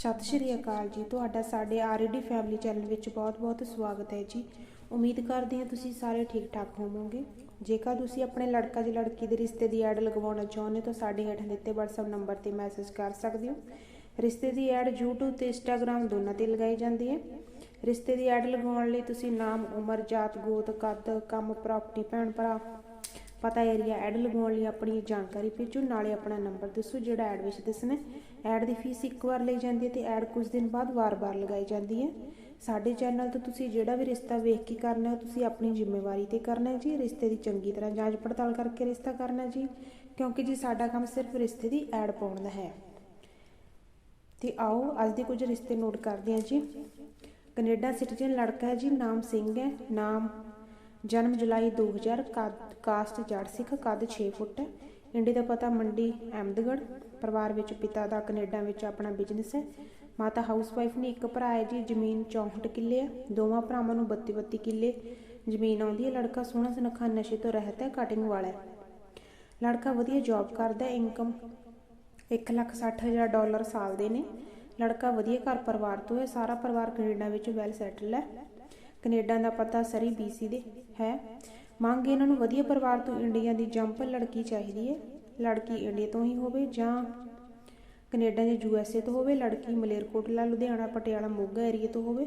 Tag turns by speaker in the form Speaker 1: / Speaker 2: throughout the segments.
Speaker 1: ਸਤਿ ਸ਼੍ਰੀ ਅਕਾਲ ਜੀ। ਤੁਹਾਡਾ ਸਾਡੇ ਆਰਡੀ ਫੈਮਿਲੀ ਚੈਨਲ ਵਿੱਚ ਬਹੁਤ-ਬਹੁਤ ਸਵਾਗਤ ਹੈ ਜੀ। ਉਮੀਦ ਕਰਦੇ ਹਾਂ ਤੁਸੀਂ ਸਾਰੇ ਠੀਕ-ਠਾਕ ਹੋਵੋਗੇ। ਜੇਕਰ ਤੁਸੀਂ ਆਪਣੇ ਲੜਕਾ ਜਾਂ ਲੜਕੀ ਦੇ ਰਿਸ਼ਤੇ ਦੀ ਐਡ ਲਗਵਾਉਣਾ ਚਾਹੁੰਦੇ ਹੋ ਤਾਂ ਸਾਡੇ ਹੇਠ ਦਿੱਤੇ WhatsApp ਨੰਬਰ ਤੇ ਮੈਸੇਜ ਕਰ ਸਕਦੇ ਹੋ। ਰਿਸ਼ਤੇ ਦੀ ਐਡ YouTube ਤੇ Instagram ਦੋਨਾਂ ਤੇ ਲਗਾਈ ਜਾਂਦੀ ਹੈ। ਰਿਸ਼ਤੇ ਦੀ ਐਡ ਲਗਾਉਣ ਲਈ ਤੁਸੀਂ ਨਾਮ, ਉਮਰ, ਜਾਤ, ਗੋਤ, ਕੱਦ, ਕੰਮ ਪ੍ਰਾਪਰਟੀ ਭੈਣ, ਭਰਾ, ਪਤਾ ਏਰੀਆ ਐਡ ਲਗਾਉਣ ਲਈ ਆਪਣੀ ਜਾਣਕਾਰੀ ਭੇਜੋ। ਨਾਲੇ ਆਪਣਾ ਨੰਬਰ ਦੱਸੋ ਜਿਹੜਾ ਐਡ ਵਿੱਚ ਦੱਸਣਾ ਐਡ ਦੀ ਫੀਸ ਇੱਕ ਵਾਰ ਲਈ ਜਾਂਦੀ ਹੈ ਤੇ ਐਡ ਕੁਝ ਦਿਨ ਬਾਅਦ ਵਾਰ-ਵਾਰ ਲਗਾਈ ਜਾਂਦੀ ਹੈ। ਸਾਡੇ ਚੈਨਲ ਤੋਂ ਤੁਸੀਂ ਜਿਹੜਾ ਵੀ ਰਿਸ਼ਤਾ ਵੇਖ ਕੇ ਕਰਨਾ ਹੈ ਤੁਸੀਂ ਆਪਣੀ ਜ਼ਿੰਮੇਵਾਰੀ ਤੇ ਕਰਨਾ ਹੈ ਜੀ। ਰਿਸ਼ਤੇ ਦੀ ਚੰਗੀ ਤਰ੍ਹਾਂ ਜਾਂਚ ਪੜਤਾਲ ਕਰਕੇ ਰਿਸ਼ਤਾ ਕਰਨਾ ਜੀ, ਕਿਉਂਕਿ ਜੀ ਸਾਡਾ ਕੰਮ ਸਿਰਫ ਰਿਸ਼ਤੇ ਦੀ ਐਡ ਪਾਉਣ ਦਾ ਹੈ। ਤੇ ਆਓ, ਅੱਜ ਦੇ ਕੁਝ ਰਿਸ਼ਤੇ ਨੋਟ ਕਰਦੇ ਹਾਂ ਜੀ। ਕੈਨੇਡਾ ਸਿਟੀਜ਼ਨ ਲੜਕਾ ਹੈ ਜੀ, ਨਾਮ ਸਿੰਘ ਹੈ। ਨਾਮ ਜਨਮ ਜੁਲਾਈ 2000 ਕੱਦ- ਕਾਸਟ ਜੜ ਸਿੱਖ, ਕੱਦ 6 ਫੁੱਟ ਹੈ। ਇੰਡੀ ਦਾ ਪਤਾ ਮੰਡੀ, ਅਹਿਮਦਗੜ੍ਹ। ਪਰਿਵਾਰ ਵਿੱਚ, ਪਿਤਾ ਦਾ ਕੈਨੇਡਾ ਵਿੱਚ ਆਪਣਾ ਬਿਜ਼ਨਸ ਹੈ। ਮਾਤਾ ਹਾਊਸਵਾਈਫ ਨੇ ਇੱਕ ਭਰਾ ਹੈ ਜੀ, ਜ਼ਮੀਨ 64 ਕਿੱਲੇ ਹੈ। ਦੋਵਾਂ ਭਰਾਵਾਂ ਨੂੰ 32 32 ਕਿੱਲੇ। ਜ਼ਮੀਨ ਆਉਂਦੀ ਹੈ, ਲੜਕਾ ਸੋਹਣਾ ਸੁਨੱਖਾ, ਨਸ਼ੇ ਤੋਂ ਰਹਿਤ ਹੈ ਕਟਿੰਗ ਵਾਲਾ ਹੈ। ਲੜਕਾ ਵਧੀਆ ਜੌਬ ਕਰਦਾ ਹੈ ਇਨਕਮ 160000 ਡਾਲਰ ਸਾਲ ਦੇ ਨੇ। ਲੜਕਾ ਵਧੀਆ ਘਰ ਪਰਿਵਾਰ ਤੋਂ ਹੈ, ਸਾਰਾ ਪਰਿਵਾਰ ਕੈਨੇਡਾ ਵਿੱਚ ਵੈਲ ਸੈਟਲ ਹੈ। ਕੈਨੇਡਾ ਦਾ ਪਤਾ ਸਰੀ ਬੀਸੀ ਦੇ ਹੈ। ਮੰਗ ਇਹਨਾਂ ਨੂੰ ਵਧੀਆ ਪਰਿਵਾਰ ਤੋਂ, ਇੰਡੀਆ ਦੀ ਜੰਪ ਲੜਕੀ ਚਾਹੀਦੀ ਹੈ। ਲੜਕੀ ਇੰਡੀਆ ਤੋਂ ਹੀ ਹੋਵੇ ਜਾਂ ਕੈਨੇਡਾ ਜਾਂ ਯੂਐਸਏ ਤੋਂ ਹੋਵੇ, ਲੜਕੀ ਮਲੇਰਕੋਟਲਾ ਲੁਧਿਆਣਾ, ਪਟਿਆਲਾ, ਮੋਗਾ ਏਰੀਆ ਤੋਂ ਹੋਵੇ,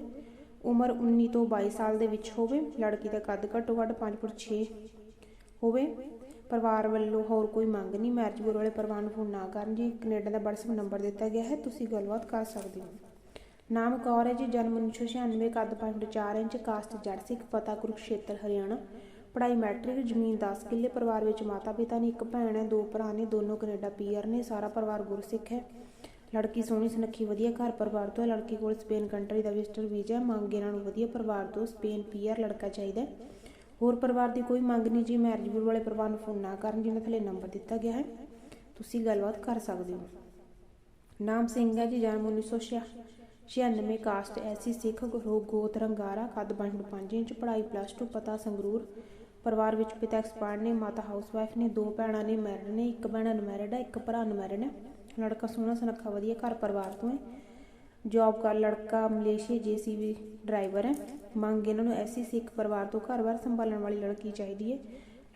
Speaker 1: ਉਮਰ 19 ਤੋਂ 22 ਸਾਲ ਦੇ ਵਿੱਚ ਹੋਵੇ, ਲੜਕੀ ਦਾ ਕੱਦ ਘੱਟੋ ਘੱਟ 5 ਫੁੱਟ 6 ਹੋਵੇ, ਪਰਿਵਾਰ ਵੱਲੋਂ ਹੋਰ ਕੋਈ ਮੰਗ ਨਹੀਂ ਮੈਰਿਜ ਬਿਊਰੋ ਵਾਲੇ ਪਰਿਵਾਰ ਨੂੰ ਫੋਨ ਨਾ ਕਰਨ ਜੀ, ਕੈਨੇਡਾ ਦਾ WhatsApp ਨੰਬਰ ਦਿੱਤਾ ਗਿਆ ਹੈ, ਤੁਸੀਂ ਗੱਲਬਾਤ ਕਰ ਸਕਦੇ ਹੋ। ਨਾਮ ਕੌਰ ਹੈ ਜੀ, ਜਨਮ 1996 ਕੱਦ 5 ਫੁੱਟ 4 ਇੰਚ, ਕਾਸਟ ਜੜ ਸਿੱਖ ਪਤਾ ਕੁਰੂਕਸ਼ੇਤਰ, ਹਰਿਆਣਾ। ਪੜ੍ਹਾਈ ਮੈਟ੍ਰਿਕ, ਜ਼ਮੀਨ 10 ਕਿੱਲੇ, ਪਰਿਵਾਰ ਵਿੱਚ ਮਾਤਾ ਪਿਤਾ ਨੇ ਇੱਕ ਭੈਣ ਹੈ ਦੋ ਭਰਾ ਨੇ, ਦੋਨੋਂ ਕੈਨੇਡਾ ਪੀਆਰ ਨੇ, ਸਾਰਾ ਪਰਿਵਾਰ ਗੁਰਸਿੱਖ ਹੈ। ਲੜਕੀ ਸੋਹਣੀ, ਸੁਨੱਖੀ, ਵਧੀਆ, ਘਰ ਪਰਿਵਾਰ ਤੋਂ ਹੈ। ਲੜਕੀ ਕੋਲ ਸਪੇਨ ਕੰਟਰੀ ਦਾ ਵਿਜ਼ਟਰ ਵੀਜ਼ਾ ਮੰਗ ਇਹਨਾਂ ਨੂੰ ਵਧੀਆ ਪਰਿਵਾਰ ਤੋਂ ਸਪੇਨ ਪੀਆਰ ਲੜਕਾ ਚਾਹੀਦਾ ਹੋਰ ਪਰਿਵਾਰ ਦੀ ਕੋਈ ਮੰਗ ਨਹੀਂ ਜੀ। ਮੈਰਿਜ ਬਿਊਰੋ ਵਾਲੇ ਪਰਿਵਾਰ ਨੂੰ ਫੋਨ ਨਾ ਕਰਨ ਜਿਹਨਾਂ ਥੱਲੇ ਨੰਬਰ ਦਿੱਤਾ ਗਿਆ ਹੈ। ਤੁਸੀਂ ਗੱਲਬਾਤ ਕਰ ਸਕਦੇ ਹੋ। ਨਾਮ ਸਿੰਘ ਹੈ ਜੀ, ਜਨਮ 1996 ਕਾਸਟ ਐਸੀ ਸਿੱਖ ਗਰੋ ਗੋਤ, ਰੰਗਾਰਾ ਕੱਦ 5 ਇੰਚ, ਪੜ੍ਹਾਈ ਪਲੱਸ 2 ਪਤਾ ਸੰਗਰੂਰ। ਪਰਿਵਾਰ ਵਿੱਚ ਪਿਤਾ ਐਕਸਪਰਟ ਨੇ, ਮਾਤਾ ਹਾਊਸਵਾਈਫ ਨੇ, ਦੋ ਭੈਣਾਂ ਨੇ, ਮੈਰਿਡ ਨੇ, ਇੱਕ ਭੈਣ ਅਨਮੈਰਿਡ ਹੈ, ਇੱਕ ਭਰਾ ਅਨਮੈਰਿਡ ਹੈ। ਲੜਕਾ ਸੋਹਣਾ, ਸੁਨੱਖਾ, ਵਧੀਆ, ਘਰ ਪਰਿਵਾਰ ਤੋਂ ਹੈ। ਜੌਬ ਕਰ ਲੜਕਾ ਮਲੇਸ਼ੀਆ ਜੀਸੀਬੀ ਡਰਾਈਵਰ ਹੈ। ਮੰਗ ਇਹਨਾਂ ਨੂੰ ਐਸੀ ਸਿੱਖ ਪਰਿਵਾਰ ਤੋਂ ਘਰ-ਬਾਰ ਸੰਭਾਲਣ ਵਾਲੀ ਲੜਕੀ ਚਾਹੀਦੀ ਹੈ।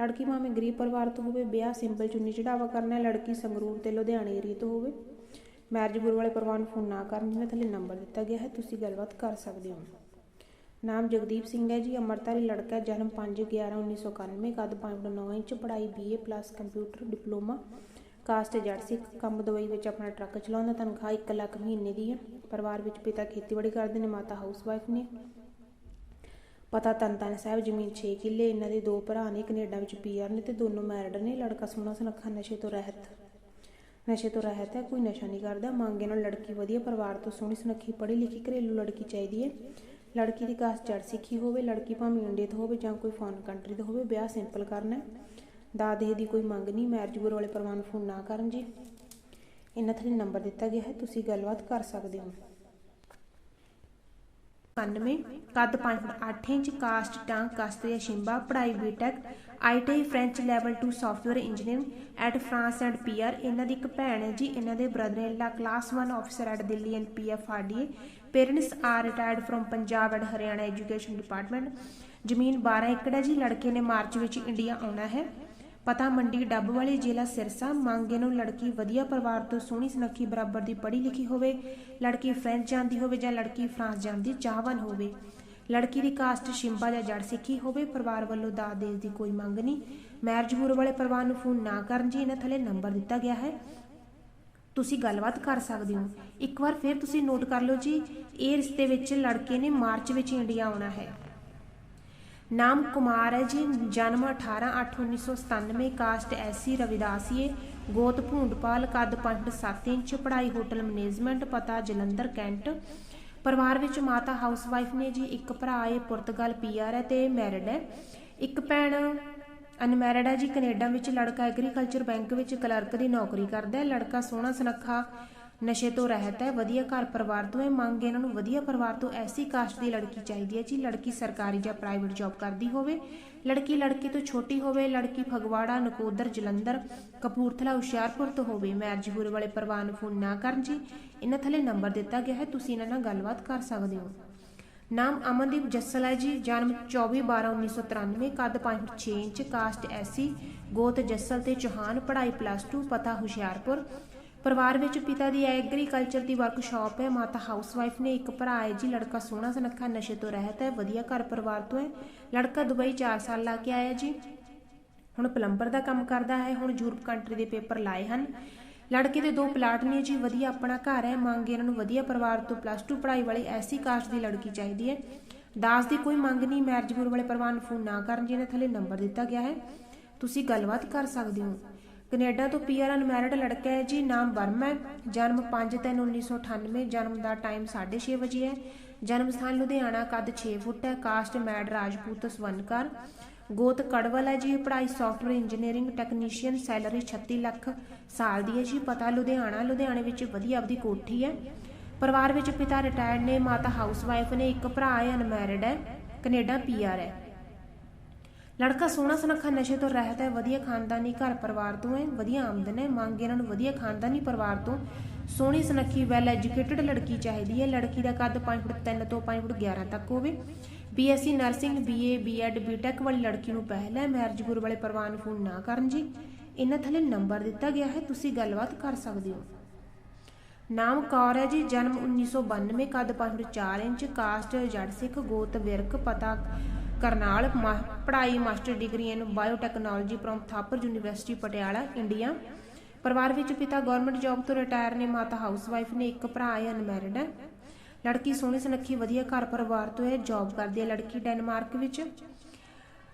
Speaker 1: ਲੜਕੀ ਭਾਵੇਂ ਗਰੀਬ ਪਰਿਵਾਰ ਤੋਂ ਹੋਵੇ, ਵਿਆਹ ਸਿੰਪਲ ਚੁੰਨੀ ਚੜਾਵਾ ਕਰਨਾ ਹੈ, ਲੜਕੀ ਸੰਗਰੂਰ ਤੇ ਲੁਧਿਆਣੇ ਏਰੀਏ ਤੋਂ ਹੋਵੇ। ਮੈਰਿਜ ਬਿਊਰੋ ਵਾਲੇ ਪਰਿਵਾਰ ਨੂੰ ਫੋਨ ਨਾ ਕਰਨ ਜਿਵੇਂ ਥੱਲੇ ਨੰਬਰ ਦਿੱਤਾ ਗਿਆ ਹੈ, ਤੁਸੀਂ ਗੱਲਬਾਤ ਕਰ ਸਕਦੇ ਹੋ। ਨਾਮ ਜਗਦੀਪ ਸਿੰਘ ਹੈ ਜੀ ਅੰਮ੍ਰਿਤਧਾਰੀ ਲੜਕਾ ਹੈ, ਜਨਮ 5/11/1991 ਕੱਦ 5.9 ਇੰਚ ਪੜ੍ਹਾਈ BA plus computer diploma caste Jat Sikh ਕੰਮ ਦਵਾਈ ਵਿੱਚ ਆਪਣਾ ਟਰੱਕ ਚਲਾਉਂਦਾ ਤਨਖਾਹ 1 ਲੱਖ ਮਹੀਨੇ ਦੀ ਹੈ। ਪਰਿਵਾਰ ਵਿੱਚ ਪਿਤਾ ਖੇਤੀਬਾੜੀ ਕਰਦੇ ਨੇ ਮਾਤਾ ਹਾਊਸਵਾਈਫ ਨੇ। ਪਤਾ ਤਨਤਨ ਸਾਹਿਬ ਜ਼ਮੀਨ 6 ਕਿੱਲੇ ਇਹਨਾਂ ਦੇ ਦੋ ਭਰਾ ਨੇ ਕੈਨੇਡਾ ਵਿੱਚ ਪੀਆਰ ਨੇ ਤੇ ਦੋਨੋਂ ਮੈਰਿਡ ਨੇ ਲੜਕਾ ਸੋਹਣਾ ਸੁਨੱਖਾ ਨਸ਼ੇ ਤੋਂ ਰਹਿਤ। ਨਸ਼ੇ ਤੋਂ ਰਹਿਤ ਹੈ ਕੋਈ ਨਸ਼ਾ ਨਹੀਂ ਕਰਦਾ ਮੰਗੇ ਨਾਲ ਲੜਕੀ ਵਧੀਆ ਪਰਿਵਾਰ ਤੋਂ ਸੋਹਣੀ ਸੁਨੱਖੀ ਪੜ੍ਹੀ ਲਿਖੀ ਘਰੇਲੂ ਲੜਕੀ ਚਾਹੀਦੀ ਹੈ। ਲੜਕੀ ਦੀ ਕਾਸਟ ਜੜ ਸਿੱਖੀ ਹੋਵੇ, ਲੜਕੀ ਭਾਵੇਂ ਇੰਡੀਆ ਤੋਂ ਹੋਵੇ ਜਾਂ ਕੋਈ ਫੋਰਨ ਕੰਟਰੀ ਤੋਂ ਹੋਵੇ, ਵਿਆਹ ਸਿੰਪਲ ਕਰਨਾ ਹੈ। ਦਾਦੇ ਦੀ ਕੋਈ ਮੰਗ ਨਹੀਂ ਮੈਰਿਜ ਬਿਊਰੋ ਵਾਲੇ ਪਰਿਵਾਰ ਨੂੰ ਫੋਨ ਨਾ ਕਰਨ ਜੀ। ਇਹਨਾਂ ਥੱਲੇ ਨੰਬਰ ਦਿੱਤਾ ਗਿਆ ਹੈ, ਤੁਸੀਂ ਗੱਲਬਾਤ ਕਰ ਸਕਦੇ ਹੋ। 91 ਕੱਦ 5.8 ਇੰਚ ਕਾਸਟ ਟਾਂਕ ਕਾਸਤਰੀਆ ਸ਼ਿੰਬਾ, ਪੜ੍ਹਾਈ BTech IT French level 2 software engineering at France and PR ਇਹਨਾਂ ਦੀ ਇੱਕ ਭੈਣ ਹੈ ਜੀ, ਇਹਨਾਂ ਦੇ brother in law class 1 officer at Delhi and PF RDA parents are retired from Punjab and Haryana education department ਜ਼ਮੀਨ 12 ਏਕੜ ਹੈ ਜੀ, ਲੜਕੇ ਨੇ ਮਾਰਚ ਵਿੱਚ ਇੰਡੀਆ ਆਉਣਾ ਹੈ। ਪਤਾ ਮੰਡੀ ਡੱਬ ਵਾਲੀ ਜ਼ਿਲ੍ਹਾ ਸਿਰਸਾ, ਮੰਗੇ ਨੂੰ ਲੜਕੀ ਵਧੀਆ ਪਰਿਵਾਰ ਤੋਂ ਸੋਹਣੀ ਸੁਨੱਖੀ ਬਰਾਬਰ ਦੀ ਪੜ੍ਹੀ ਲਿਖੀ ਹੋਵੇ, ਲੜਕੀ ਫ੍ਰੈਂਚ ਜਾਣਦੀ ਹੋਵੇ ਜਾਂ ਲੜਕੀ ਫਰਾਂਸ ਜਾਣਦੀ ਚਾਹਵਾਨ ਹੋਵੇ। ਲੜਕੀ ਦੀ ਕਾਸਟ ਸ਼ਿੰਬਾ ਜਾਂ ਜੜ ਸਿੱਖੀ ਹੋਵੇ, ਪਰਿਵਾਰ ਵੱਲੋਂ ਦਾਜ ਦੇਣ ਦੀ ਕੋਈ ਮੰਗ ਨਹੀਂ। ਮੈਰਿਜ ਬਿਊਰੋ ਵਾਲੇ ਪਰਿਵਾਰ ਨੂੰ ਫੋਨ ਨਾ ਕਰਨ ਜੀ, ਇਹਨਾਂ ਥੱਲੇ ਨੰਬਰ ਦਿੱਤਾ ਗਿਆ ਹੈ। ਤੁਸੀਂ ਗੱਲਬਾਤ ਕਰ ਸਕਦੇ ਹੋ। ਇੱਕ ਵਾਰ ਫਿਰ ਤੁਸੀਂ ਨੋਟ ਕਰ ਲਓ ਜੀ, ਇਹ ਰਿਸ਼ਤੇ ਵਿੱਚ ਲੜਕੇ ਨੇ ਮਾਰਚ ਵਿੱਚ ਇੰਡੀਆ ਆਉਣਾ ਹੈ। ਨਾਮ ਕੁਮਾਰ ਹੈ ਜੀ, ਜਨਮ 18/8/1997 ਕਾਸਟ ਐਸੀ ਰਵਿਦਾਸੀਏ ਗੋਤ ਭੂੰਡਪਾਲ, ਕੱਦ 5.7 ਇੰਚ, ਪੜ੍ਹਾਈ ਹੋਟਲ ਮੈਨੇਜਮੈਂਟ, ਪਤਾ ਜਲੰਧਰ, ਕੈਂਟ। ਪਰਿਵਾਰ ਵਿੱਚ ਮਾਤਾ ਹਾਊਸਵਾਈਫ ਨੇ ਜੀ, ਇੱਕ ਭਰਾ ਹੈ, ਪੁਰਤਗਾਲ ਪੀਆਰ ਹੈ ਤੇ ਮੈਰਿਡ ਹੈ। ਇੱਕ ਭੈਣ ਅਨਮੈਰਿਡ ਹੈ ਜੀ, ਕੈਨੇਡਾ ਵਿੱਚ ਲੜਕਾ ਐਗਰੀਕਲਚਰ ਬੈਂਕ ਵਿੱਚ ਕਲਰਕ ਦੀ ਨੌਕਰੀ ਕਰਦਾ ਹੈ। ਲੜਕਾ ਸੋਹਣਾ ਸੁਨੱਖਾ, ਨਸ਼ੇ ਤੋਂ ਰਹਿਤ ਹੈ, ਵਧੀਆ ਘਰ ਪਰਿਵਾਰ ਤੋਂ ਹੈ। ਮੰਗ ਇਹਨਾਂ ਨੂੰ ਵਧੀਆ ਪਰਿਵਾਰ ਤੋਂ ਐਸੀ ਕਾਸਟ ਦੀ ਲੜਕੀ ਚਾਹੀਦੀ ਹੈ ਜੀ, ਲੜਕੀ ਸਰਕਾਰੀ ਜਾਂ ਪ੍ਰਾਈਵੇਟ ਜੌਬ ਕਰਦੀ ਹੋਵੇ। ਲੜਕੀ ਲੜਕੇ ਤੋਂ ਛੋਟੀ ਹੋਵੇ, ਲੜਕੀ ਫਗਵਾੜਾ, ਨਕੋਦਰ, ਜਲੰਧਰ, ਕਪੂਰਥਲਾ, ਹੁਸ਼ਿਆਰਪੁਰ ਤੋਂ ਹੋਵੇ। ਮੈਰਿਜ ਬੂਰੇ ਵਾਲੇ ਪਰਿਵਾਰ ਨੂੰ ਫੋਨ ਨਾ ਕਰਨ ਜੀ। ਇਹਨਾਂ ਥੱਲੇ ਨੰਬਰ ਦਿੱਤਾ ਗਿਆ ਹੈ, ਤੁਸੀਂ ਇਹਨਾਂ ਨਾਲ ਗੱਲਬਾਤ ਕਰ ਸਕਦੇ ਹੋ। ਨਾਮ ਅਮਨਦੀਪ ਜੱਸਲ ਹੈ ਜੀ, ਜਨਮ 24/12/1993 ਕੱਦ 5.6 ਇੰਚ, ਕਾਸਟ ਐਸੀ, ਗੋਤ ਜੱਸਲ ਤੇ ਚੌਹਾਨ ਪੜ੍ਹਾਈ ਪਲੱਸ 2 ਪਤਾ ਹੁਸ਼ਿਆਰਪੁਰ। ਪਰਿਵਾਰ ਵਿੱਚ ਪਿਤਾ ਦੀ ਐਗਰੀਕਲਚਰ ਦੀ ਵਰਕਸ਼ਾਪ ਹੈ, ਮਾਤਾ ਹਾਊਸਵਾਈਫ ਨੇ ਇੱਕ ਭਰਾ ਹੈ ਜੀ, ਲੜਕਾ ਸੋਹਣਾ ਸੁਨੱਖਾ, ਨਸ਼ੇ ਤੋਂ ਰਹਿਤ ਹੈ, ਵਧੀਆ ਘਰ ਪਰਿਵਾਰ ਤੋਂ ਹੈ। ਲੜਕਾ ਦੁਬਈ 4 ਸਾਲ ਲਾ ਕੇ ਆਇਆ ਜੀ। ਹੁਣ ਪਲੰਬਰ ਦਾ ਕੰਮ ਕਰਦਾ ਹੈ, ਹੁਣ ਯੂਰਪ ਕੰਟਰੀ ਦੇ ਪੇਪਰ ਲਾਏ ਹਨ। ਲੜਕੇ ਦੇ ਦੋ ਪਲਾਟ ਨੇ ਜੀ, ਵਧੀਆ ਆਪਣਾ ਘਰ ਹੈ, ਮੰਗ ਇਹਨਾਂ ਨੂੰ ਵਧੀਆ ਪਰਿਵਾਰ ਤੋਂ ਪਲੱਸ 2 ਪੜ੍ਹਾਈ ਵਾਲੀ ਐਸੀ ਕਾਸਟ ਦੀ ਲੜਕੀ ਚਾਹੀਦੀ ਹੈ। ਦਾਸ ਦੀ ਕੋਈ ਮੰਗ ਨਹੀਂ ਮੈਰਿਜ ਬਿਊਰੋ ਵਾਲੇ ਪਰਿਵਾਰ ਨੂੰ ਫੋਨ ਨਾ ਕਰਨ ਜਿਹਨੇ ਥੱਲੇ ਨੰਬਰ ਦਿੱਤਾ ਗਿਆ ਹੈ। ਤੁਸੀਂ ਗੱਲਬਾਤ ਕਰ ਸਕਦੇ ਹੋ। ਕੈਨੇਡਾ ਤੋਂ ਪੀਆਰ ਅਨਮੈਰਿਡ ਲੜਕਾ ਹੈ ਜੀ, ਨਾਮ ਵਰਮਾ ਹੈ। ਜਨਮ 5/3/1998 ਜਨਮ ਦਾ ਟਾਈਮ 6:30 ਵਜੇ ਹੈ। ਜਨਮ ਸਥਾਨ ਲੁਧਿਆਣਾ, ਕੱਦ 6 ਫੁੱਟ ਹੈ। ਕਾਸਟ ਮੈਡ ਰਾਜਪੂਤ ਸਵਰਨਕਾਰ ਗੋਤ ਕੜਵਲ ਹੈ ਜੀ ਪੜ੍ਹਾਈ software engineering technician salary 36 lakh ਸਾਲ ਦੀ ਹੈ ਜੀ। ਪਤਾ ਲੁਧਿਆਣਾ, ਲੁਧਿਆਣੇ ਵਿੱਚ ਵਧੀਆ ਆਪਦੀ ਕੋਠੀ ਹੈ। ਪਰਿਵਾਰ ਵਿੱਚ ਪਿਤਾ ਰਿਟਾਇਰਡ ਨੇ, ਮਾਤਾ ਹਾਊਸਵਾਈਫ ਨੇ, ਇੱਕ ਭਰਾ ਹੈ ਅਨਮੈਰਿਡ ਹੈ, ਕੈਨੇਡਾ ਪੀਆਰ ਹੈ। ਲੜਕਾ ਸੋਹਣਾ ਸੁਨੱਖਾ ਨਸ਼ੇ ਤੋਂ ਰਹਿਤ ਹੈ, ਵਧੀਆ ਖਾਨਦਾਨੀ ਘਰ ਪਰਿਵਾਰ ਤੋਂ ਹੈ, ਵਧੀਆ ਆਮਦਨ ਹੈ, ਮੰਗ ਇਹਨਾਂ ਨੂੰ ਵਧੀਆ ਖਾਨਦਾਨੀ ਪਰਿਵਾਰ ਤੋਂ। ਸੋਹਣੀ ਸੁਨੱਖੀ ਵੈਲ ਐਜੂਕੇਟਿਡ ਲੜਕੀ ਚਾਹੀਦੀ ਹੈ। ਲੜਕੀ ਦਾ ਕੱਦ 5 ਫੁੱਟ 3 ਤੋਂ 5 ਫੁੱਟ 11 ਤੱਕ ਹੋਵੇ। BSc nursing BA BEd BTech ਵਾਲੀ ਲੜਕੀ ਨੂੰ ਪਹਿਲ ਮੈਰਿਜ ਗੁਰੂ ਵਾਲੇ ਪਰਿਵਾਰ ਨੂੰ ਫੋਨ ਨਾ ਕਰਨ ਜੀ। ਇਹਨਾਂ ਥੱਲੇ ਨੰਬਰ ਦਿੱਤਾ ਗਿਆ ਹੈ, ਤੁਸੀਂ ਗੱਲਬਾਤ ਕਰ ਸਕਦੇ ਹੋ। ਨਾਮ ਕੌਰ ਹੈ ਜੀ, ਜਨਮ 1992 ਕੱਦ 5.4 ਇੰਚ ਕਾਸਟ ਜੜ ਸਿੱਖ, ਗੋਤ ਵਿਰਕ, ਪਤਾ ਕਰਨਾਲ, ਮਾ- ਪੜ੍ਹਾਈ master degree in biotechnology from Thapar university Patiala India ਪਰਿਵਾਰ ਵਿੱਚ ਪਿਤਾ ਗਵਰਨਮੈਂਟ ਜੌਬ ਤੋਂ ਰਿਟਾਇਰ ਨੇ, ਮਾਤਾ ਹਾਊਸਵਾਈਫ ਨੇ, ਇੱਕ ਭਰਾ ਹੈ ਅਨਮੈਰਿਡ ਹੈ। ਲੜਕੀ ਸੋਹਣੀ ਸੁਨੱਖੀ, ਵਧੀਆ ਘਰ ਪਰਿਵਾਰ ਤੋਂ ਹੈ ਜੌਬ ਕਰਦੀ ਹੈ। ਲੜਕੀ ਡੈਨਮਾਰਕ ਵਿੱਚ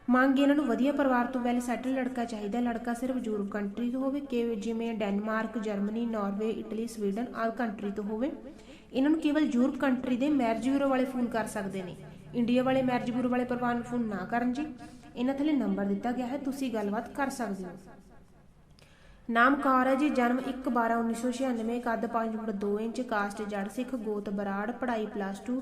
Speaker 1: ਮੰਗ ਇਹਨਾਂ ਨੂੰ ਵਧੀਆ ਪਰਿਵਾਰ ਤੋਂ ਵੈਲ ਸੈਟਲ ਲੜਕਾ ਚਾਹੀਦਾ ਲੜਕਾ ਸਿਰਫ ਯੂਰਪ ਕੰਟਰੀ ਤੋਂ ਹੋਵੇ ਕਿ ਜਿਵੇਂ Denmark Germany Norway Italy Sweden ਆਦਿ ਕੰਟਰੀ ਤੋਂ ਹੋਵੇ, ਇਹਨਾਂ ਨੂੰ ਕੇਵਲ ਯੂਰਪ ਕੰਟਰੀ ਦੇ ਮੈਰਿਜ ਬਿਊਰੋ ਵਾਲੇ ਫੋਨ ਕਰ ਸਕਦੇ ਨੇ। ਇੰਡੀਆ ਵਾਲੇ ਮੈਰਿਜ ਬਿਊਰੋ ਵਾਲੇ ਪਰਿਵਾਰ ਨੂੰ ਫੋਨ ਨਾ ਕਰਨ ਜੀ। ਇਹਨਾਂ ਥੱਲੇ ਨੰਬਰ ਦਿੱਤਾ ਗਿਆ ਹੈ। ਤੁਸੀਂ ਗੱਲਬਾਤ ਕਰ ਸਕਦੇ ਹੋ। ਨਾਮ ਕੌਰ ਹੈ ਜੀ ਜਨਮ 1/12/1996 ਕੱਦ 5 ਫੁੱਟ 2 ਇੰਚ ਕਾਸਟ ਜੜ ਸਿੱਖ ਗੋਤ ਬਰਾੜ ਪੜ੍ਹਾਈ plus 2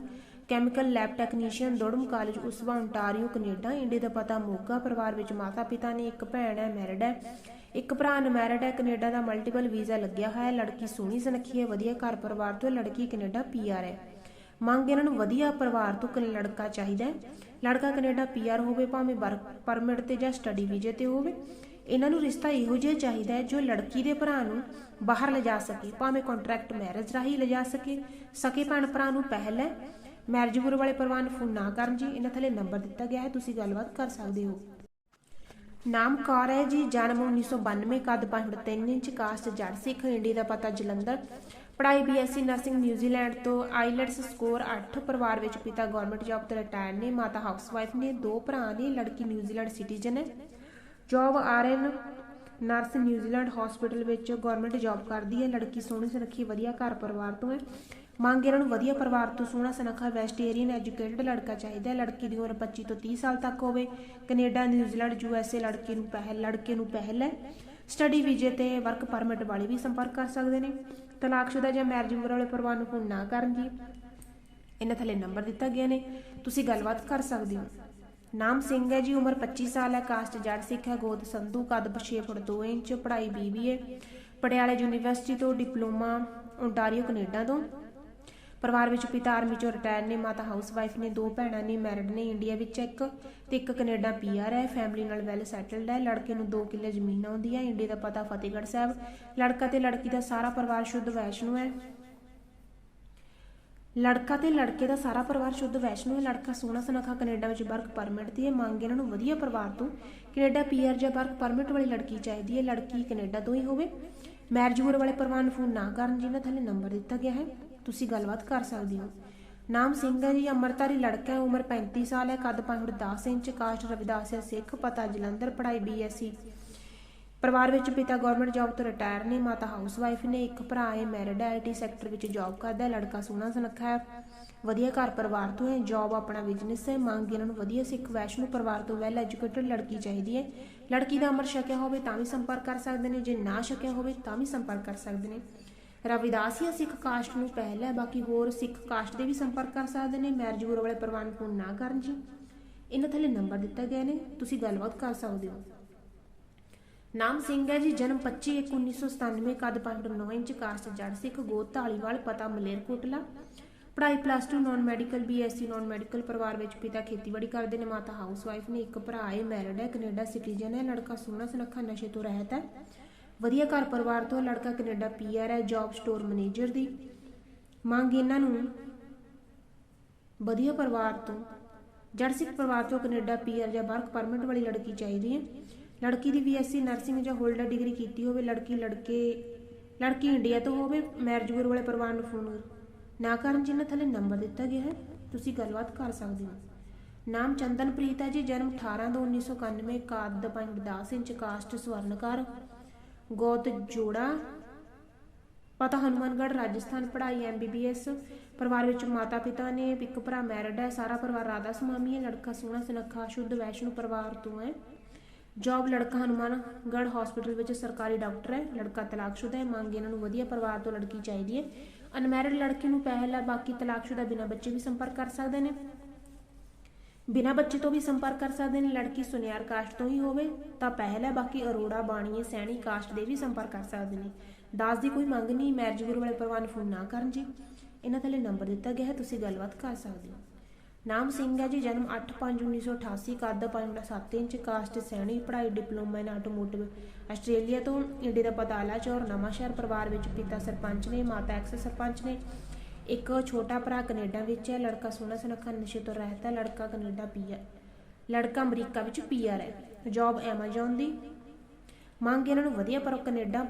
Speaker 1: chemical lab technician Durham college Oshawa ontario Canada India ਦਾ ਪਤਾ ਮੋਗਾ ਪਰਿਵਾਰ ਵਿੱਚ ਮਾਤਾ ਪਿਤਾ ਨੇ ਇੱਕ ਭੈਣ ਹੈ ਮੈਰਿਡ ਹੈ। ਇੱਕ ਭਰਾ ਅਨਮੈਰਿਡ ਹੈ ਕੈਨੇਡਾ ਦਾ ਮਲਟੀਪਲ ਵੀਜ਼ਾ ਲੱਗਿਆ ਹੋਇਆ ਹੈ ਲੜਕੀ ਸੋਹਣੀ ਸੁਨੱਖੀ ਹੈ ਵਧੀਆ ਘਰ ਪਰਿਵਾਰ ਤੋਂ ਹੈ, ਲੜਕੀ ਕੈਨੇਡਾ ਪੀਆਰ ਹੈ। ਮੰਗ ਇਹਨਾਂ ਨੂੰ ਵਧੀਆ ਪਰਿਵਾਰ ਤੋਂ ਕੋਈ ਲੜਕਾ ਚਾਹੀਦਾ ਹੈ। ਲੜਕਾ ਕੈਨੇਡਾ ਪੀਆਰ ਹੋਵੇ ਭਾਵੇਂ ਵਰਕ ਪਰਮਿਟ ਤੇ ਜਾਂ ਸਟੱਡੀ ਵੀਜ਼ੇ ਤੇ ਹੋਵੇ। ਇਹਨਾਂ ਨੂੰ ਰਿਸ਼ਤਾ ਇਹੋ ਜਿਹਾ ਚਾਹੀਦਾ ਹੈ ਜੋ ਲੜਕੀ ਦੇ ਭਰਾ ਨੂੰ ਬਾਹਰ ਲਿਜਾ ਸਕੇ, ਭਾਵੇਂ ਕੰਟਰੈਕਟ ਮੈਰਿਜ ਰਾਹੀਂ ਲਿਜਾ ਸਕੇ ਸਕੇ ਭੈਣ ਭਰਾ ਨੂੰ ਪਹਿਲ ਹੈ। ਮੈਰਿਜ ਬੁਰ ਵਾਲੇ ਪਰਿਵਾਰ ਫੋਨ ਨਾ ਕਰਨ ਜੀ, ਇਹਨਾਂ ਥੱਲੇ ਨੰਬਰ ਦਿੱਤਾ ਗਿਆ ਹੈ, ਤੁਸੀਂ ਗੱਲਬਾਤ ਕਰ ਸਕਦੇ ਹੋ। ਨਾਮ ਕੌਰ ਹੈ ਜੀ, ਜਨਮ 1992 ਕੱਦ 5.3 ਇੰਚ, ਕਾਸਟ ਜੜ ਸਿੱਖ ਇੰਡੀਆ ਦਾ ਪਤਾ ਜਲੰਧਰ। ਪੜ੍ਹਾਈ ਬੀਐਸਸੀ ਨਰਸਿੰਗ ਨਿਊਜ਼ੀਲੈਂਡ ਤੋਂ ਆਈਲੈਟਸ ਸਕੋਰ 8 ਪਰਿਵਾਰ ਵਿੱਚ ਪਿਤਾ ਗਵਰਨਮੈਂਟ ਜੌਬ ਤੋਂ ਰਿਟਾਇਰ ਨੇ, ਮਾਤਾ ਹਾਊਸਵਾਈਫ ਨੇ, ਦੋ ਭਰਾ ਨੇ, ਲੜਕੀ ਨਿਊਜ਼ੀਲੈਂਡ ਸਿਟੀਜ਼ਨ ਹੈ। Job RN nurse New Zealand hospital ਵਿੱਚ ਗਵਰਨਮੈਂਟ ਜੌਬ ਕਰਦੀ ਹੈ। ਲੜਕੀ ਸੋਹਣੀ ਸੁਨੱਖੀ, ਵਧੀਆ ਘਰ ਪਰਿਵਾਰ ਤੋਂ ਹੈ। ਮੰਗ ਇਹਨਾਂ ਨੂੰ ਵਧੀਆ ਪਰਿਵਾਰ ਤੋਂ ਸੋਹਣਾ, ਸੁਨੱਖਾ ਵੈਸਟੇਰੀਅਨ ਐਜੂਕੇਟਡ ਲੜਕਾ ਚਾਹੀਦਾ ਹੈ। ਲੜਕੀ ਦੀ ਉਮਰ 25 ਤੋਂ 30 ਸਾਲ ਤੱਕ ਹੋਵੇ। ਕੈਨੇਡਾ, ਨਿਊਜ਼ੀਲੈਂਡ ਯੂਐਸਏ ਲੜਕੀ ਨੂੰ ਪਹਿਲ, ਲੜਕੇ ਨੂੰ ਪਹਿਲ ਹੈ। ਸਟੱਡੀ ਵੀਜ਼ੇ ਤੇ ਵਰਕ ਪਰਮਿਟ ਵਾਲੇ ਵੀ ਸੰਪਰਕ ਕਰ ਸਕਦੇ ਨੇ। ਤਲਾਕਸ਼ੁਦਾ ਜਾਂ ਮੈਰਿਜ ਉਮਰ ਵਾਲੇ ਪਰਿਵਾਰ ਨੂੰ ਫੋਨ ਨਾ ਕਰਨ ਜੀ। ਇਹਨਾਂ ਥੱਲੇ ਨੰਬਰ ਦਿੱਤਾ ਗਿਆ ਨੇ। ਤੁਸੀਂ ਗੱਲਬਾਤ ਕਰ ਸਕਦੇ ਹੋ। ਨਾਮ ਸਿੰਘ ਹੈ ਜੀ, ਉਮਰ 25 ਸਾਲ ਹੈ, ਕਾਸਟ ਜੜ ਸਿੱਖ ਹੈ, ਗੋਦ ਸੰਧੂ, ਕੱਦ 6 ਫੁੱਟ 2 ਇੰਚ, ਪੜ੍ਹਾਈ ਬੀਬੀਏ ਪਟਿਆਲੇ ਯੂਨੀਵਰਸਿਟੀ ਤੋਂ ਡਿਪਲੋਮਾ ਓਨਟਾਰੀਓ, ਕੈਨੇਡਾ ਤੋਂ। ਪਰਿਵਾਰ ਵਿੱਚ ਪਿਤਾ ਆਰਮੀ ਚੋਂ ਰਿਟਾਇਰ ਨੇ, ਮਾਤਾ ਹਾਊਸਵਾਈਫ ਨੇ, ਦੋ ਭੈਣਾਂ ਨੇ, ਮੈਰਿਡ ਨੇ, ਇੰਡੀਆ ਵਿੱਚ ਇੱਕ ਤੇ ਇੱਕ ਕੈਨੇਡਾ ਪੀਆਰ ਹੈ, ਫੈਮਿਲੀ ਨਾਲ ਵੈਲ ਸੈਟਲਡ ਹੈ, ਲੜਕੇ ਨੂੰ 2 ਕਿੱਲੇ ਜ਼ਮੀਨ ਆਉਂਦੀ ਹੈ, ਇੰਡੀਆ ਦਾ ਪਤਾ ਫਤਿਹਗੜ੍ਹ ਸਾਹਿਬ, ਲੜਕਾ ਤੇ ਲੜਕੀ ਦਾ ਸਾਰਾ ਪਰਿਵਾਰ ਸ਼ੁੱਧ ਵੈਸ਼ਨੂ ਹੈ। ਲੜਕਾ ਤੇ ਲੜਕੇ ਦਾ ਸਾਰਾ ਪਰਿਵਾਰ ਸ਼ੁੱਧ ਵੈਸ਼ਨੂ ਹੈ। ਲੜਕਾ ਸੋਹਣਾ ਸਨਖਾ ਕੈਨੇਡਾ ਵਿੱਚ ਵਰਕ ਪਰਮਿਟ ਦੀ ਹੈ। ਮੰਗ ਇਹਨਾਂ ਨੂੰ ਵਧੀਆ ਪਰਿਵਾਰ ਤੋਂ। ਕੈਨੇਡਾ ਪੀਆਰ ਜਾਂ ਵਰਕ ਪਰਮਿਟ ਵਾਲੀ ਲੜਕੀ ਚਾਹੀਦੀ ਹੈ। ਲੜਕੀ ਕੈਨੇਡਾ ਤੋਂ ਹੀ ਹੋਵੇ। ਮੈਰਿਜ ਬੂਰ ਵਾਲੇ ਪਰਿਵਾਰ ਨੂੰ ਫੋਨ ਨਾ ਕਰਨ ਜਿਹਨਾਂ ਥੱਲੇ ਨੰਬਰ ਦਿੱਤਾ ਗਿਆ ਹੈ। ਤੁਸੀਂ ਗੱਲਬਾਤ ਕਰ ਸਕਦੇ ਹੋ। ਨਾਮ ਸਿੰਘ ਹੈ ਜੀ। ਅੰਮ੍ਰਿਤਧਾਰੀ ਲੜਕਾ ਹੈ। ਉਮਰ 35 ਸਾਲ ਹੈ। ਕੱਦ 5 ਫੁੱਟ 10 ਇੰਚ। ਕਾਸਟ ਹੈ। ਸਿੱਖ ਪਤਾ ਜਲੰਧਰ, ਪੜ੍ਹਾਈ ਬੀਐਸਸੀ ਪਰਿਵਾਰ ਵਿੱਚ ਪਿਤਾ ਗਵਰਨਮੈਂਟ ਜੌਬ ਤੋਂ ਰਿਟਾਇਰ ਨੇ, ਮਾਤਾ ਹਾਊਸਵਾਈਫ ਨੇ, ਇੱਕ ਭਰਾ ਹੈ, ਮੈਰਿਡ ਹੈ ਆਈਟੀ ਸੈਕਟਰ ਵਿੱਚ ਜੌਬ ਕਰਦਾ ਹੈ, ਲੜਕਾ ਸੋਹਣਾ ਸੁਨੱਖਾ ਹੈ, ਵਧੀਆ ਘਰ ਪਰਿਵਾਰ ਤੋਂ ਹੈ, ਜੌਬ ਆਪਣਾ ਬਿਜ਼ਨਸ ਹੈ ਮੰਗ ਇਹਨਾਂ ਨੂੰ ਵਧੀਆ ਸਿੱਖ, ਵੈਸ਼ਨੂ ਪਰਿਵਾਰ ਤੋਂ ਵੈਲ ਐਜੂਕੇਟਡ ਲੜਕੀ ਚਾਹੀਦੀ ਹੈ। ਲੜਕੀ ਦਾ ਅਮਰ ਛਕਿਆ ਹੋਵੇ ਤਾਂ ਵੀ ਸੰਪਰਕ ਕਰ ਸਕਦੇ ਨੇ, ਜੇ ਨਾ ਛਕਿਆ ਹੋਵੇ ਤਾਂ ਵੀ ਸੰਪਰਕ ਕਰ ਸਕਦੇ ਨੇ। ਰਵਿਦਾਸ ਹੀ ਸਿੱਖ ਕਾਸਟ ਨੂੰ ਪਹਿਲ ਹੈ, ਬਾਕੀ ਹੋਰ ਸਿੱਖ ਕਾਸਟ ਦੇ ਵੀ ਸੰਪਰਕ ਕਰ ਸਕਦੇ ਨੇ, ਮੈਰਿਜ ਬਿਊਰੋ ਵਾਲੇ ਪਰਿਵਾਰ ਨੂੰ ਫੋਨ ਨਾ ਕਰਨ ਜੀ। ਇਹਨਾਂ ਥੱਲੇ ਨੰਬਰ ਦਿੱਤਾ ਗਿਆ ਨੇ, ਤੁਸੀਂ ਗੱਲਬਾਤ ਕਰ ਸਕਦੇ ਹੋ। ਨਾਮ ਸਿੰਘ ਹੈ ਜੀ, ਜਨਮ 25 ਇੱਕ 1997 ਕੱਦ 5.9 ਇੰਚ ਕਾਸਟ ਜੜ ਸਿੱਖ, ਗੋਤ ਢਾਲੀਵਾਲ ਪਤਾ ਮਲੇਰਕੋਟਲਾ ਪੜ੍ਹਾਈ plus 2 non medical BSc non medical ਪਰਿਵਾਰ ਵਿੱਚ ਪਿਤਾ ਖੇਤੀਬਾੜੀ ਕਰਦੇ ਨੇ, ਮਾਤਾ ਹਾਊਸ ਵਾਈਫ ਨੇ, ਇੱਕ ਭਰਾ ਹੈ ਮੈਰਿਡ ਹੈ, ਕੈਨੇਡਾ ਸਿਟੀਜ਼ਨ ਹੈ, ਲੜਕਾ ਸੋਹਣਾ ਸੁਨੱਖਾ, ਨਸ਼ੇ ਤੋਂ ਰਹਿਤ ਹੈ। ਵਧੀਆ ਘਰ ਪਰਿਵਾਰ ਤੋਂ ਲੜਕਾ ਕੈਨੇਡਾ ਪੀਆਰ ਹੈ ਜੌਬ ਸਟੋਰ ਮੈਨੇਜਰ ਦੀ। ਮੰਗ ਇਹਨਾਂ ਨੂੰ ਵਧੀਆ ਪਰਿਵਾਰ ਤੋਂ, ਜੜ ਸਿੱਖ ਪਰਿਵਾਰ ਤੋਂ ਕੈਨੇਡਾ ਪੀਆਰ ਜਾਂ ਵਰਕ ਪਰਮਿਟ ਵਾਲੀ ਲੜਕੀ ਚਾਹੀਦੀ ਹੈ। ਲੜਕੀ ਦੀ ਬੀਐਸਸੀ ਨਰਸਿੰਗ ਜਾਂ ਹੋਲਡਰ ਡਿਗਰੀ ਕੀਤੀ ਹੋਵੇ, ਲੜਕੀ, ਲੜਕੇ, ਲੜਕੀ ਇੰਡੀਆ ਤੋਂ ਹੋਵੇ ਮੈਰਿਜ ਬਿਊਰੋ ਵਾਲੇ ਪਰਿਵਾਰ ਨੂੰ ਫੋਨ ਨਾ ਕਰਨ ਜਿਨ੍ਹਾਂ ਥੱਲੇ ਨੰਬਰ ਦਿੱਤਾ ਗਿਆ ਹੈ, ਤੁਸੀਂ ਗੱਲਬਾਤ ਕਰ ਸਕਦੇ ਹੋ। ਨਾਮ ਚੰਦਨਪ੍ਰੀਤ ਹੈ ਜੀ, ਜਨਮ 18 ਦੋ 1991 ਕੱਦ 10 ਇੰਚ ਕਾਸਟ ਸਵਰਨਕਾਰ, ਗੋਤ ਜੋੜਾ, ਪਤਾ ਹਨੂਮਾਨਗੜ੍ਹ, ਰਾਜਸਥਾਨ, ਪੜ੍ਹਾਈ ਐਮਬੀਬੀਐਸ ਪਰਿਵਾਰ ਵਿੱਚ ਮਾਤਾ ਪਿਤਾ ਨੇ, ਇੱਕ ਭਰਾ ਮੈਰਿਡ ਹੈ, ਸਾਰਾ ਪਰਿਵਾਰ ਰਾਧਾ ਸਮਾਮੀ ਹੈ, ਲੜਕਾ ਸੋਹਣਾ ਸੁਨੱਖਾ, ਸ਼ੁੱਧ, ਵੈਸ਼ਨੂ ਪਰਿਵਾਰ ਤੋਂ ਹੈ। ਜੌਬ ਲੜਕਾ ਹਨੂਮਾਨਗੜ੍ਹ ਹਸਪੀਟਲ ਵਿੱਚ ਸਰਕਾਰੀ ਡਾਕਟਰ ਹੈ। ਲੜਕਾ ਤਲਾਕਸ਼ੁਦਾ ਹੈ। ਮੰਗ ਇਹਨਾਂ ਨੂੰ ਵਧੀਆ ਪਰਿਵਾਰ ਤੋਂ ਲੜਕੀ ਚਾਹੀਦੀ ਹੈ। ਅਨਮੈਰਿਡ ਲੜਕੀ ਨੂੰ ਪਹਿਲ ਬਾਕੀ ਤਲਾਕਸ਼ੁਦਾ ਬਿਨਾਂ ਬੱਚੇ ਵੀ ਸੰਪਰਕ ਕਰ ਸਕਦੇ ਨੇ। ਬਿਨਾਂ ਬੱਚੇ ਤੋਂ ਵੀ ਸੰਪਰਕ ਕਰ ਸਕਦੇ ਨੇ। ਲੜਕੀ ਸੁਨਿਆਰ ਕਾਸਟ ਤੋਂ ਹੀ ਹੋਵੇ, ਤਾਂ ਪਹਿਲ ਬਾਕੀ ਅਰੋੜਾ, ਬਾਣੀਏ, ਸੈਣੀ ਕਾਸਟ ਦੇ ਵੀ ਸੰਪਰਕ ਕਰ ਸਕਦੇ ਨੇ। ਦਾਸ ਦੀ ਕੋਈ ਮੰਗ ਨਹੀਂ। ਮੈਰਿਜ ਬਿਊਰੋ ਵਾਲੇ ਪਰਿਵਾਰ ਨੂੰ ਫੋਨ ਨਾ ਕਰਨ ਜੀ। ਇਹਨਾਂ ਥੱਲੇ ਨੰਬਰ ਦਿੱਤਾ ਗਿਆ ਹੈ। ਤੁਸੀਂ ਗੱਲਬਾਤ ਕਰ ਸਕਦੇ ਹੋ। ਨਾਮ ਸਿੰਘ ਹੈ ਜੀ, ਜਨਮ 8/5/1988 ਕੱਦ 5.7 ਇੰਚ ਕਾਸਟ ਸੈਣੀ, ਪੜ੍ਹਾਈ ਡਿਪਲੋਮਾ ਇਨ ਆਟੋਮੋਟਿਵ ਆਸਟ੍ਰੇਲੀਆ ਤੋਂ, ਇੰਡੀਆ ਦਾ ਪਤਾਲਾ ਚੌਰ, ਨਵਾਂ ਪਰਿਵਾਰ ਵਿੱਚ ਪਿਤਾ ਸਰਪੰਚ ਨੇ, ਮਾਤਾ ਐਕਸ ਸਰਪੰਚ ਨੇ, ਇੱਕ ਛੋਟਾ ਭਰਾ ਕੈਨੇਡਾ ਵਿੱਚ ਹੈ, ਲੜਕਾ ਸੋਹਣਾ ਸੁਨੱਖਾ ਨਸ਼ੇ ਤੋਂ ਰਹਿਤ ਹੈ, ਲੜਕਾ ਕੈਨੇਡਾ ਪੀਆਰ ਲੜਕਾ ਅਮਰੀਕਾ ਵਿੱਚ ਪੀਆਰ ਹੈ ਜੌਬ ਐਮਾਜ਼ਨ ਦੀ, ਮੰਗ ਇਹਨਾਂ ਨੂੰ ਵਧੀਆ ਪਰ ਕੈਨੇਡਾ,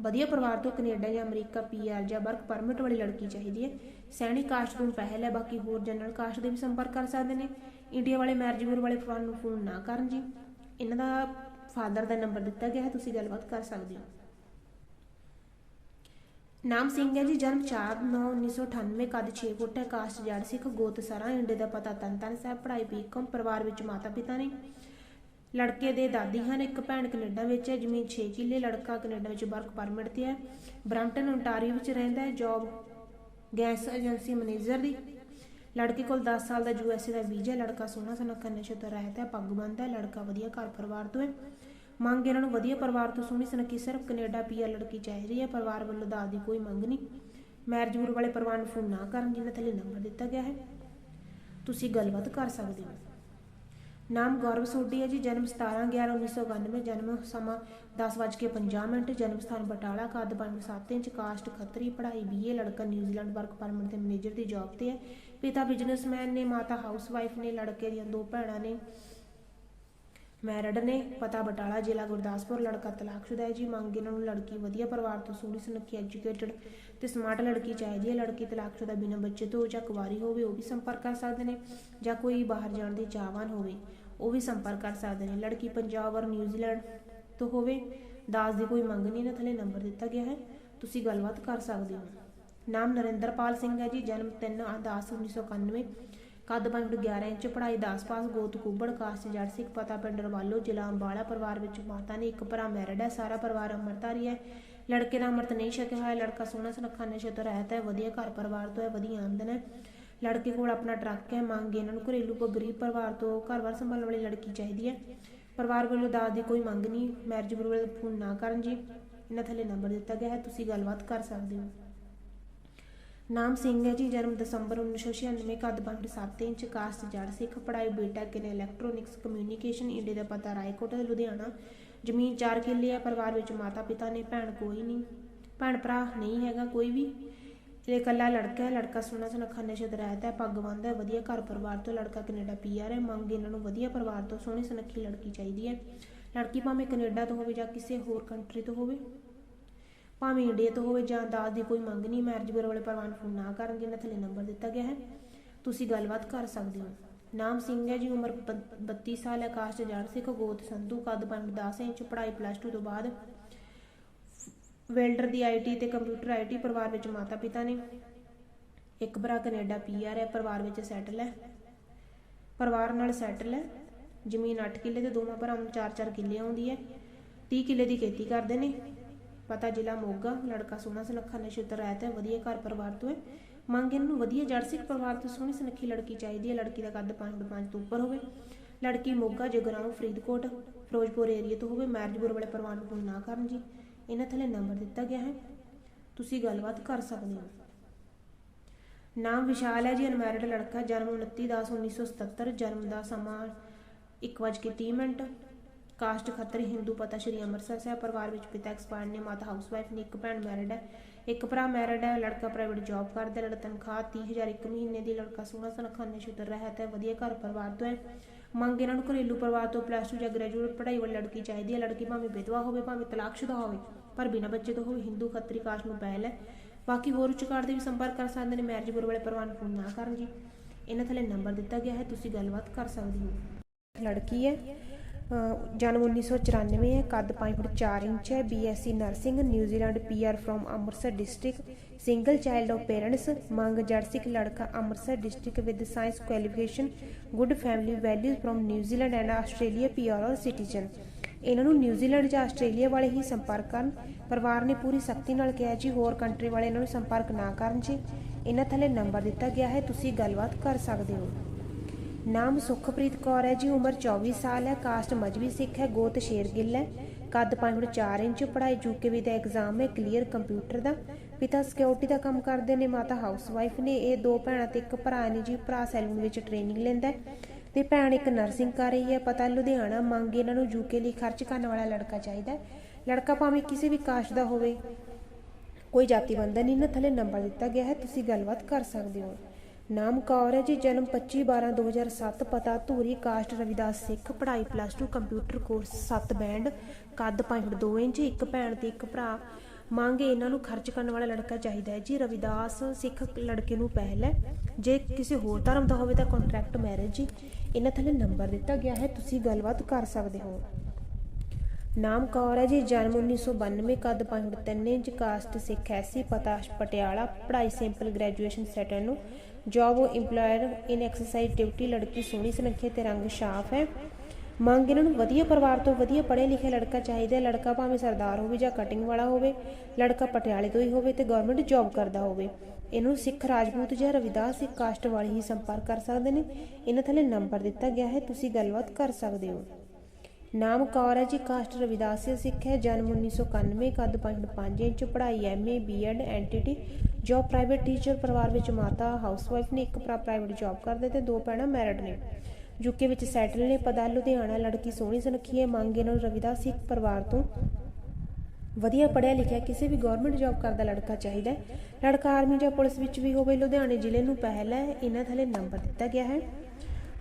Speaker 1: ਵਧੀਆ ਪਰਿਵਾਰ ਤੋਂ ਕੈਨੇਡਾ ਜਾਂ ਅਮਰੀਕਾ ਪੀਆਰ ਜਾਂ ਵਰਕ ਪਰਮਿਟ ਵਾਲੀ ਲੜਕੀ ਚਾਹੀਦੀ ਹੈ ਸੈਣੀ ਕਾਸਟ ਨੂੰ ਪਹਿਲ ਹੈ, ਬਾਕੀ ਹੋਰ ਜਨਰਲ ਕਾਸਟ ਦੇ ਵੀ ਸੰਪਰਕ ਕਰ ਸਕਦੇ ਨੇ। ਇੰਡੀਆ ਵਾਲੇ ਮੈਰਿਜ ਵਾਲੇ ਪਰਿਵਾਰ ਨੂੰ ਫੋਨ ਨਾ ਕਰਨ ਜੀ। ਇਹਨਾਂ ਦਾ ਫਾਦਰ ਦਾ ਨੰਬਰ ਦਿੱਤਾ ਗਿਆ ਹੈ, ਤੁਸੀਂ ਗੱਲਬਾਤ ਕਰ ਸਕਦੇ ਹੋ। ਨਾਮ ਸਿੰਘ ਹੈ ਜੀ, ਜਨਮ 4/9/1998 ਕੱਦ 6 ਫੁੱਟ ਹੈ, ਕਾਸਟ ਜੜ ਸਿੱਖ, ਗੋਤ ਸਰਾ, ਇੰਡੇ ਦਾ ਪਤਾ ਤਨਤਨ ਸਾਹਿਬ, ਪੜ੍ਹਾਈ ਬੀਕਮ ਪਰਿਵਾਰ ਵਿੱਚ ਮਾਤਾ ਪਿਤਾ ਨੇ। ਲੜਕੇ ਦੇ ਦਾਦੀ ਹਨ, ਇੱਕ ਭੈਣ ਕੈਨੇਡਾ ਵਿੱਚ ਹੈ, ਜ਼ਮੀਨ 6 ਕਿੱਲੇ, ਲੜਕਾ ਕੈਨੇਡਾ ਵਿੱਚ ਵਰਕ ਪਰਮਿਟ ਤੇ ਹੈ। ਬ੍ਰਾਂਟਨ ਓਨਟਾਰੀਓ ਵਿੱਚ ਰਹਿੰਦਾ ਹੈ ਜੌਬ ਗੈਸ ਏਜੰਸੀ ਮੈਨੇਜਰ ਦੀ। ਲੜਕੀ ਕੋਲ 10 ਸਾਲ ਦਾ ਯੂਐਸਏ ਦਾ ਵੀਜ਼ਾ ਲੜਕਾ ਸੋਹਣਾ ਸੁਨੱਖਾ ਨਸ਼ੇ ਤੋਂ ਰਹਿਤ ਹੈ, ਪੱਗ ਬੰਨ੍ਹਦਾ ਹੈ, ਲੜਕਾ ਵਧੀਆ ਘਰ ਪਰਿਵਾਰ ਤੋਂ ਹੈ। ਮੰਗ ਇਹਨਾਂ ਨੂੰ ਵਧੀਆ ਪਰਿਵਾਰ ਤੋਂ ਸੋਹਣੀ ਸੁਨੱਖੀ ਸਿਰਫ ਕੈਨੇਡਾ ਪੀਆਰ ਲੜਕੀ ਚਾਹੀਦੀ ਹੈ। ਪਰਿਵਾਰ ਵੱਲੋਂ ਦਾਜ ਦੀ ਕੋਈ ਮੰਗ ਨਹੀਂ। ਮੈਰਿਜ ਬਿਊਰੋ ਵਾਲੇ ਪਰਿਵਾਰ ਨੂੰ ਫੋਨ ਨਾ ਕਰਨ ਜਿਨ੍ਹਾਂ ਥੱਲੇ ਨੰਬਰ ਦਿੱਤਾ ਗਿਆ ਹੈ। ਤੁਸੀਂ ਗੱਲਬਾਤ ਕਰ ਸਕਦੇ ਹੋ। ਨਾਮ ਗੌਰਵ ਸੋਢੀ ਹੈ ਜੀ, ਜਨਮ 17 11 1992 ਜਨਮ ਸਮਾਂ 10:50 ਮਿੰਟ, ਜਨਮ ਸਥਾਨ ਬਟਾਲਾ, ਕੱਦ 5.7 ਇੰਚ, ਕਾਸਟ ਖੱਤਰੀ, ਪੜ੍ਹਾਈ ਬੀਏ ਲੜਕਾ ਨਿਊਜ਼ੀਲੈਂਡ ਵਰਕ ਪਰਮਿਟ ਤੇ ਮੈਨੇਜਰ ਦੀ ਜੌਬ ਤੇ ਹੈ। ਪਿਤਾ ਬਿਜ਼ਨਸਮੈਨ ਨੇ, ਮਾਤਾ ਹਾਊਸਵਾਈਫ ਨੇ, ਲੜਕੇ ਦੀਆਂ ਦੋ ਭੈਣਾਂ ਨੇ, ਮੈਰਿਡ ਨੇ, ਪਤਾ ਬਟਾਲਾ ਜ਼ਿਲ੍ਹਾ ਗੁਰਦਾਸਪੁਰ, ਲੜਕਾ ਤਲਾਕਸ਼ੁਦਾ ਹੈ ਜੀ, ਮੰਗ ਇਹਨਾਂ ਨੂੰ ਲੜਕੀ ਵਧੀਆ ਪਰਿਵਾਰ ਤੋਂ ਸੋਹਣੀ ਸੁਨੱਖੀ ਐਜੂਕੇਟਡ ਤੇ ਸਮਾਰਟ ਲੜਕੀ ਚਾਹੀਦੀ ਹੈ। ਲੜਕੀ ਤਲਾਕਸ਼ੁਦਾ ਬਿਨਾਂ ਬੱਚੇ ਤੋਂ ਜਾਂ ਕੁਵਾਰੀ ਹੋਵੇ, ਉਹ ਵੀ ਸੰਪਰਕ ਕਰ ਸਕਦੇ ਨੇ ਜਾਂ ਕੋਈ ਬਾਹਰ ਜਾਣ ਦੀ ਚਾਹਵਾਨ ਹੋਵੇ। ਉਹ ਵੀ ਸੰਪਰਕ ਕਰ ਸਕਦੇ ਨੇ। ਲੜਕੀ ਪੰਜਾਬ ਔਰ ਨਿਊਜ਼ੀਲੈਂਡ ਤੋਂ ਹੋਵੇ, ਦਾਸ ਦੀ ਕੋਈ ਮੰਗ ਨਹੀਂ ਇਹਨਾਂ ਥੱਲੇ ਨੰਬਰ ਦਿੱਤਾ ਗਿਆ ਹੈ। ਤੁਸੀਂ ਗੱਲਬਾਤ ਕਰ ਸਕਦੇ ਹੋ। ਨਾਮ ਨਰਿੰਦਰਪਾਲ ਸਿੰਘ ਹੈ ਜੀ, ਜਨਮ 3 10 1991 ਕੱਦ 11 ਇੰਚ, ਪੜ੍ਹਾਈ 10 ਪਾਸ, ਗੋਤ ਕੁੱਬੜ, ਕਾਸਟ ਜੜ, ਸਿੱਖ ਪਤਾ, ਪਿੰਡ ਰਵਾਲੋ, ਜ਼ਿਲ੍ਹਾ ਅੰਬਾਲਾ ਪਰਿਵਾਰ ਵਿੱਚ ਮਾਤਾ ਨੇ ਇੱਕ ਭਰਾ ਮੈਰਿਡ ਹੈ, ਸਾਰਾ ਪਰਿਵਾਰ ਅੰਮ੍ਰਿਤਧਾਰੀ ਹੈ। ਲੜਕੇ ਦਾ ਅੰਮ੍ਰਿਤ ਨਹੀਂ ਛਕਿਆ ਹੋਇਆ, ਲੜਕਾ ਸੋਹਣਾ ਸੁਨੱਖਾ, ਨਸ਼ੇ ਤੋਂ ਰਹਿਤ ਹੈ, ਵਧੀਆ ਘਰ ਪਰਿਵਾਰ ਤੋਂ ਹੈ, ਵਧੀਆ ਆਮਦਨ ਹੈ। ਲੜਕੇ ਕੋਲ ਆਪਣਾ ਟਰੱਕ ਹੈ ਮੰਗ ਇਹਨਾਂ ਨੂੰ ਘਰੇਲੂ ਗਰੀਬ ਪਰਿਵਾਰ ਤੋਂ ਘਰ-ਬਾਰ ਸੰਭਾਲਣ ਵਾਲੀ ਲੜਕੀ ਚਾਹੀਦੀ ਹੈ। ਪਰਿਵਾਰ ਵੱਲੋਂ ਦਾਜ ਦੀ ਕੋਈ ਮੰਗ ਨਹੀਂ। ਮੈਰਿਜ ਬਿਊਰੋ ਫੋਨ ਨਾ ਕਰਨ ਜੀ। ਇਹਨਾਂ ਥੱਲੇ ਨੰਬਰ ਦਿੱਤਾ ਗਿਆ ਹੈ। ਤੁਸੀਂ ਗੱਲਬਾਤ ਕਰ ਸਕਦੇ ਹੋ। ਨਾਮ ਸਿੰਘ ਹੈ ਜੀ। ਜਨਮ ਦਸੰਬਰ 1996 ਕੱਦ 7 ਇੰਚ। ਕਾਸਟ ਜੜ ਸਿੱਖ। ਪੜ੍ਹਾਈ BTech in electronics communication India ਦਾ ਪਤਾ। ਰਾਏਕੋਟ, ਲੁਧਿਆਣਾ। ਜ਼ਮੀਨ 4 ਕਿੱਲੇ ਹੈ ਪਰਿਵਾਰ ਵਿੱਚ ਮਾਤਾ ਪਿਤਾ ਨੇ। ਭੈਣ ਕੋਈ ਨਹੀਂ। ਭੈਣ ਭਰਾ ਨਹੀਂ ਹੈਗਾ ਕੋਈ ਵੀ। ਇਹ ਇਕੱਲਾ ਲੜਕਾ ਹੈ, ਲੜਕਾ ਸੋਹਣਾ ਸੁਨੱਖਾ ਨਸ਼ੇ ਰਹਿਤਾ ਹੈ, ਪੱਗ ਬੰਨ੍ਹਦਾ ਹੈ, ਵਧੀਆ ਘਰ ਪਰਿਵਾਰ ਤੋਂ ਲੜਕਾ ਕੈਨੇਡਾ ਪੀਆਰ ਹੈ, ਮੰਗ ਇਹਨਾਂ ਨੂੰ ਵਧੀਆ ਪਰਿਵਾਰ ਤੋਂ ਸੋਹਣੀ ਸੁਨੱਖੀ ਲੜਕੀ ਚਾਹੀਦੀ ਹੈ। ਲੜਕੀ ਭਾਵੇਂ ਕੈਨੇਡਾ ਤੋਂ ਹੋਵੇ ਜਾਂ ਕਿਸੇ ਹੋਰ ਕੰਟਰੀ ਤੋਂ ਹੋਵੇ, ਭਾਵੇਂ ਇੰਡੀਆ ਤੋਂ ਹੋਵੇ ਜਾਂ ਦਾਜ ਦੀ ਕੋਈ ਮੰਗ ਨਹੀਂ ਮੈਰਿਜ ਬਿਊਰੋ ਵਾਲੇ ਪਰਿਵਾਰ ਨੂੰ ਫੋਨ ਨਾ ਕਰਨ, ਜਿਨ੍ਹਾਂ ਥੱਲੇ ਨੰਬਰ ਦਿੱਤਾ ਗਿਆ ਹੈ। ਤੁਸੀਂ ਗੱਲਬਾਤ ਕਰ ਸਕਦੇ ਹੋ। ਨਾਮ ਸਿੰਘ ਹੈ ਜੀ, ਉਮਰ 32 ਸਾਲ ਹੈ ਕਾਸਟ ਜੜ ਸਿੱਖ, ਗੋਤ ਸੰਧੂ, ਕੱਦ 10 ਇੰਚ, ਪੜ੍ਹਾਈ ਪਲੱਸ 2 ਤੋਂ ਬਾਅਦ ਵੈਲਡਰ ਦੀ ਆਈਟੀ ਤੇ ਕੰਪਿਊਟਰ ਆਈਟੀ ਪਰਿਵਾਰ ਵਿੱਚ ਮਾਤਾ ਪਿਤਾ ਨੇ। ਇੱਕ ਭਰਾ ਕੈਨੇਡਾ ਪੀਆਰ ਹੈ ਪਰਿਵਾਰ ਵਿੱਚ ਸੈਟਲ ਹੈ। ਪਰਿਵਾਰ ਨਾਲ ਸੈਟਲ ਹੈ। ਜ਼ਮੀਨ 8 ਕਿੱਲੇ ਤੇ ਦੋਵਾਂ ਭਰਾਵਾਂ ਨੂੰ 4-4 ਕਿੱਲੇ ਆਉਂਦੀ ਹੈ। 30 ਕਿੱਲੇ ਦੀ ਖੇਤੀ ਕਰਦੇ ਨੇ। ਪਤਾ ਜ਼ਿਲ੍ਹਾ ਮੋਗਾ, ਲੜਕਾ ਸੋਹਣਾ ਸੁਨੱਖਾ ਨਸ਼ੁੱਤਰ ਰਹਿਤ ਹੈ, ਵਧੀਆ ਘਰ ਪਰਿਵਾਰ ਤੋਂ ਹੈ। ਮੰਗ ਇਹਨਾਂ ਨੂੰ ਵਧੀਆ ਜੜ ਸਿੱਖ ਪਰਿਵਾਰ ਤੋਂ, ਸੋਹਣੀ ਸੁਨੱਖੀ ਲੜਕੀ ਚਾਹੀਦੀ ਹੈ। ਲੜਕੀ ਦਾ ਕੱਦ 5 ਫੁੱਟ 5 ਤੋਂ ਉੱਪਰ ਹੋਵੇ। ਲੜਕੀ ਮੋਗਾ, ਜਗਰਾਉਂ, ਫਰੀਦਕੋਟ, ਫਿਰੋਜ਼ਪੁਰ ਏਰੀਆ ਤੋਂ ਹੋਵੇ। ਮੈਰਿਜ ਬੁਰ ਵਾਲੇ ਪਰਿਵਾਰ ਨੂੰ ਨਾ ਕਰਨ ਜੀ। ਇਹਨਾਂ ਥੱਲੇ ਨੰਬਰ ਦਿੱਤਾ ਗਿਆ ਹੈ। ਤੁਸੀਂ ਗੱਲਬਾਤ ਕਰ ਸਕਦੇ ਹੋ। ਨਾਮ ਵਿਸ਼ਾਲ ਹੈ ਜੀ ਅਨਮੈਰਿਡ ਲੜਕਾ, ਜਨਮ 29/10/1977 ਜਨਮ ਦਾ ਸਮਾਂ 1:30 ਮਿੰਟ। ਕਾਸਟ ਖੱਤਰ ਹਿੰਦੂ ਪਤਾ ਸ਼੍ਰੀ ਅੰਮ੍ਰਿਤਸਰ ਸਾਹਿਬ, ਪਰਿਵਾਰ ਵਿੱਚ ਪਿਤਾ ਐਕਸਪਾਇਰ ਨੇ, ਮਾਤਾ ਹਾਊਸਵਾਈਫ ਨੇ, ਇੱਕ ਭੈਣ ਮੈਰਿਡ ਹੈ, ਇੱਕ ਭਰਾ ਮੈਰਿਡ ਹੈ, ਲੜਕਾ ਪ੍ਰਾਈਵੇਟ ਜੌਬ ਕਰਦਾ ਹੈ, ਲੜਕਾ ਤਨਖਾਹ 30000 ਇੱਕ ਮਹੀਨੇ ਦੀ, ਲੜਕਾ ਸੋਹਣਾ ਸੁਨੱਖਾ ਨਸ਼ੁੱਤਰ ਰਹਿਤ ਹੈ, ਵਧੀਆ ਘਰ ਪਰਿਵਾਰ ਤੋਂ ਹੈ। ਮੰਗ ਇਹਨਾਂ ਨੂੰ ਘਰੇਲੂ ਪਰਿਵਾਰ ਤੋਂ ਪਲੱਸ 2 ਜਾਂ ਗ੍ਰੈਜੂਏਟ ਪੜ੍ਹਾਈ ਵਾਲੀ ਲੜਕੀ ਚਾਹੀਦੀ ਹੈ, ਲੜਕੀ ਭਾਵੇਂ ਵਿਧਵਾ ਹੋਵੇ, ਭਾਵੇਂ ਤਲਾਕਸ਼ੁਦਾ ਹੋਵੇ। ਪਰ ਬਿਨਾਂ ਬੱਚੇ ਤੋਂ ਹੋਵੇ ਹਿੰਦੂ ਖੱਤਰੀ ਕਾਸ਼ ਨੂੰ ਪਹਿਲ ਹੈ। ਬਾਕੀ ਹੋਰ ਉੱਚ ਕਾਰਡ ਦੇ ਵੀ ਸੰਪਰਕ ਕਰ ਸਕਦੇ ਨੇ। ਮੈਰਿਜ ਬੁਰ ਵਾਲੇ ਪਰਿਵਾਰ ਫੋਨ ਨਾ ਕਰਨ ਜੀ। ਇਹਨਾਂ ਥੱਲੇ ਨੰਬਰ ਦਿੱਤਾ ਗਿਆ ਹੈ। ਤੁਸੀਂ ਗੱਲਬਾਤ ਕਰ ਸਕਦੇ ਹੋ। ਲੜਕੀ ਹੈ। ਅਹ ਜਨਮ 1994 ਹੈ। ਕੱਦ 5 ਫੁੱਟ 4 ਇੰਚ ਹੈ। BSc nursing New Zealand PR from Amritsar district single child of parents ਮੰਗ ਜਰਸਿਕ ਲੜਕਾ Amritsar district with science qualification good family values from New Zealand and Australia PR or citizen ਇਹਨਾਂ ਨੂੰ ਨਿਊਜ਼ੀਲੈਂਡ ਜਾਂ Australia ਵਾਲੇ ਹੀ ਸੰਪਰਕ ਕਰਨ। ਪਰਿਵਾਰ ਨੇ ਪੂਰੀ ਸਖਤੀ ਨਾਲ ਕਿਹਾ ਜੀ, ਹੋਰ ਕੰਟਰੀ ਵਾਲੇ ਇਹਨਾਂ ਨੂੰ ਸੰਪਰਕ ਨਾ ਕਰਨ ਜੀ। ਇਹਨਾਂ ਥੱਲੇ ਨੰਬਰ ਦਿੱਤਾ ਗਿਆ ਹੈ, ਤੁਸੀਂ ਗੱਲਬਾਤ ਕਰ ਸਕਦੇ ਹੋ। ਨਾਮ ਸੁਖਪ੍ਰੀਤ ਕੌਰ ਹੈ ਜੀ, ਉਮਰ 24 ਸਾਲ ਹੈ ਕਾਸਟ ਮਜਬੀ ਸਿੱਖ ਹੈ, ਗੋਤ ਸ਼ੇਰਗਿੱਲ ਹੈ। ਕੱਦ 5 ਫੁੱਟ 4 ਇੰਚ, ਪੜ੍ਹਾਈ ਯੂਕੇਵੀ ਦਾ ਐਗਜ਼ਾਮ ਹੈ ਕਲੀਅਰ ਕੰਪਿਊਟਰ ਦਾ। ਪਿਤਾ ਸਿਕਿਉਰਿਟੀ ਦਾ ਕੰਮ ਕਰਦੇ ਨੇ, ਮਾਤਾ ਹਾਊਸਵਾਈਫ ਨੇ। ਇਹ ਦੋ ਭੈਣਾਂ ਤੇ ਇੱਕ ਭਰਾ ਨੇ ਜੀ, ਭਰਾ ਸੈਲੂਨ ਵਿੱਚ ਟ੍ਰੇਨਿੰਗ ਲੈਂਦਾ ਹੈ। ਤੇ ਭੈਣ ਇੱਕ ਨਰਸਿੰਗ ਕਰ ਰਹੀ ਹੈ। ਪਤਾ ਲੁਧਿਆਣਾ ਮੰਗ ਇਹਨਾਂ ਨੂੰ ਯੂਕੇ ਲਈ ਖਰਚ ਕਰਨ ਵਾਲਾ ਲੜਕਾ ਚਾਹੀਦਾ ਲੜਕਾ ਭਾਵੇਂ ਕਿਸੇ ਵੀ ਕਾਸਟ ਦਾ ਹੋਵੇ, ਕੋਈ ਜਾਤੀ ਬੰਧਨ ਨਹੀਂ, ਨਾ ਥੱਲੇ ਨੰਬਰ ਦਿੱਤਾ ਗਿਆ ਹੈ। ਤੁਸੀਂ ਗੱਲਬਾਤ ਕਰ ਸਕਦੇ ਹੋ। ਨਾਮ ਕੌਰ ਹੈ ਜੀ, ਜਨਮ 25 12 2007 ਪਤਾ ਧੂਰੀ ਕਾਸਟ ਰਵਿਦਾਸ ਸਿੱਖ, ਪੜ੍ਹਾਈ ਪਲੱਸ 2 ਕੰਪਿਊਟਰ ਕੋਰਸ 7 ਬੈਂਡ ਕੱਦ 5 ਫੁੱਟ 2 ਇੰਚ, ਇੱਕ ਭੈਣ ਤੇ ਇੱਕ ਭਰਾ। ਮੰਗ ਇਹਨਾਂ ਨੂੰ ਖਰਚ ਕਰਨ ਵਾਲਾ ਲੜਕਾ ਚਾਹੀਦਾ ਹੈ ਜੀ। ਰਵਿਦਾਸ ਸਿੱਖ ਲੜਕੇ ਨੂੰ ਪਹਿਲ ਹੈ। ਜੇ ਕਿਸੇ ਹੋਰ ਧਰਮ ਦਾ ਹੋਵੇ ਤਾਂ ਕੰਟਰੈਕਟ ਮੈਰਿਜ ਜੀ। ਇਹਨਾਂ ਥੱਲੇ ਨੰਬਰ ਦਿੱਤਾ ਗਿਆ ਹੈ, ਤੁਸੀਂ ਗੱਲਬਾਤ ਕਰ ਸਕਦੇ ਹੋ। ਨਾਮ ਕੌਰ ਹੈ ਜੀ, ਜਨਮ 1992 ਕੱਦ 5 ਫੁੱਟ 3 ਇੰਚ, ਕਾਸਟ ਸਿੱਖ ਐਸੀ ਪਤਾ ਪਟਿਆਲਾ, ਪੜ੍ਹਾਈ ਸਿੰਪਲ ਗ੍ਰੈਜੂਏਸ਼ਨ ਸੈਟਲ ਨੂੰ। Job employer in exercise duty ਲੜਕੀ ਸੋਹਣੀ ਸੁਨੱਖੀ ਤੇ ਰੰਗ ਸਾਫ਼ ਹੈ। ਮੰਗ ਇਹਨਾਂ ਨੂੰ ਵਧੀਆ ਪਰਿਵਾਰ ਤੋਂ ਵਧੀਆ ਪੜ੍ਹੇ ਲਿਖੇ ਲੜਕਾ ਚਾਹੀਦਾ ਲੜਕਾ ਭਾਵੇਂ ਸਰਦਾਰ ਹੋਵੇ ਜਾਂ ਕਟਿੰਗ ਵਾਲਾ ਹੋਵੇ, ਲੜਕਾ ਪਟਿਆਲੇ ਤੋਂ ਹੀ ਹੋਵੇ ਤੇ ਗਵਰਨਮੈਂਟ ਜੌਬ ਕਰਦਾ ਹੋਵੇ। ਇਹਨੂੰ ਸਿੱਖ ਰਾਜਪੂਤ ਜਾਂ ਰਵਿਦਾਸ ਸਿੱਖ ਕਾਸਟ ਵਾਲੇ ਹੀ ਸੰਪਰਕ ਕਰ ਸਕਦੇ ਨੇ। ਇਹਨਾਂ ਥੱਲੇ ਨੰਬਰ ਦਿੱਤਾ ਗਿਆ ਹੈ, ਤੁਸੀਂ ਗੱਲਬਾਤ ਕਰ ਸਕਦੇ ਹੋ। ਨਾਮ ਕੌਰ ਹੈ ਜੀ, ਕਾਸਟ ਰਵਿਦਾਸੀਆ ਸਿੱਖ ਹੈ, ਜਨਮ 1991 ਕੱਦ 5 ਇੰਚ, ਪੜ੍ਹਾਈ MA BEd NTT job private teacher ਪਰਿਵਾਰ ਵਿੱਚ ਮਾਤਾ ਹਾਊਸਵਾਈਫ ਨੇ ਇੱਕ ਭਰਾ ਪ੍ਰਾਈਵੇਟ ਜੋਬ ਕਰਦੇ ਤੇ ਦੋ ਭੈਣਾਂ ਮੈਰਿਡ ਨੇ। ਯੂਕੇ ਵਿੱਚ ਸੈਟਲ ਨੇ ਪਤਾ ਲੁਧਿਆਣਾ, ਲੜਕੀ ਸੋਹਣੀ ਸੁਨੱਖੀ ਹੈ, ਮੰਗ ਇਹਨਾਂ ਨੂੰ ਰਵਿਦਾਸ ਸਿੱਖ ਪਰਿਵਾਰ ਤੋਂ ਵਧੀਆ ਪੜ੍ਹਿਆ ਲਿਖਿਆ ਕਿਸੇ ਵੀ ਗਵਰਨਮੈਂਟ ਜੌਬ ਕਰਦਾ ਲੜਕਾ ਚਾਹੀਦਾ ਹੈ। ਲੜਕਾ ਆਰਮੀ ਜਾਂ ਪੁਲਿਸ ਵਿੱਚ ਵੀ ਹੋਵੇ, ਲੁਧਿਆਣੇ ਜ਼ਿਲ੍ਹੇ ਨੂੰ ਪਹਿਲ ਇਹਨਾਂ ਥੱਲੇ ਨੰਬਰ ਦਿੱਤਾ ਗਿਆ ਹੈ।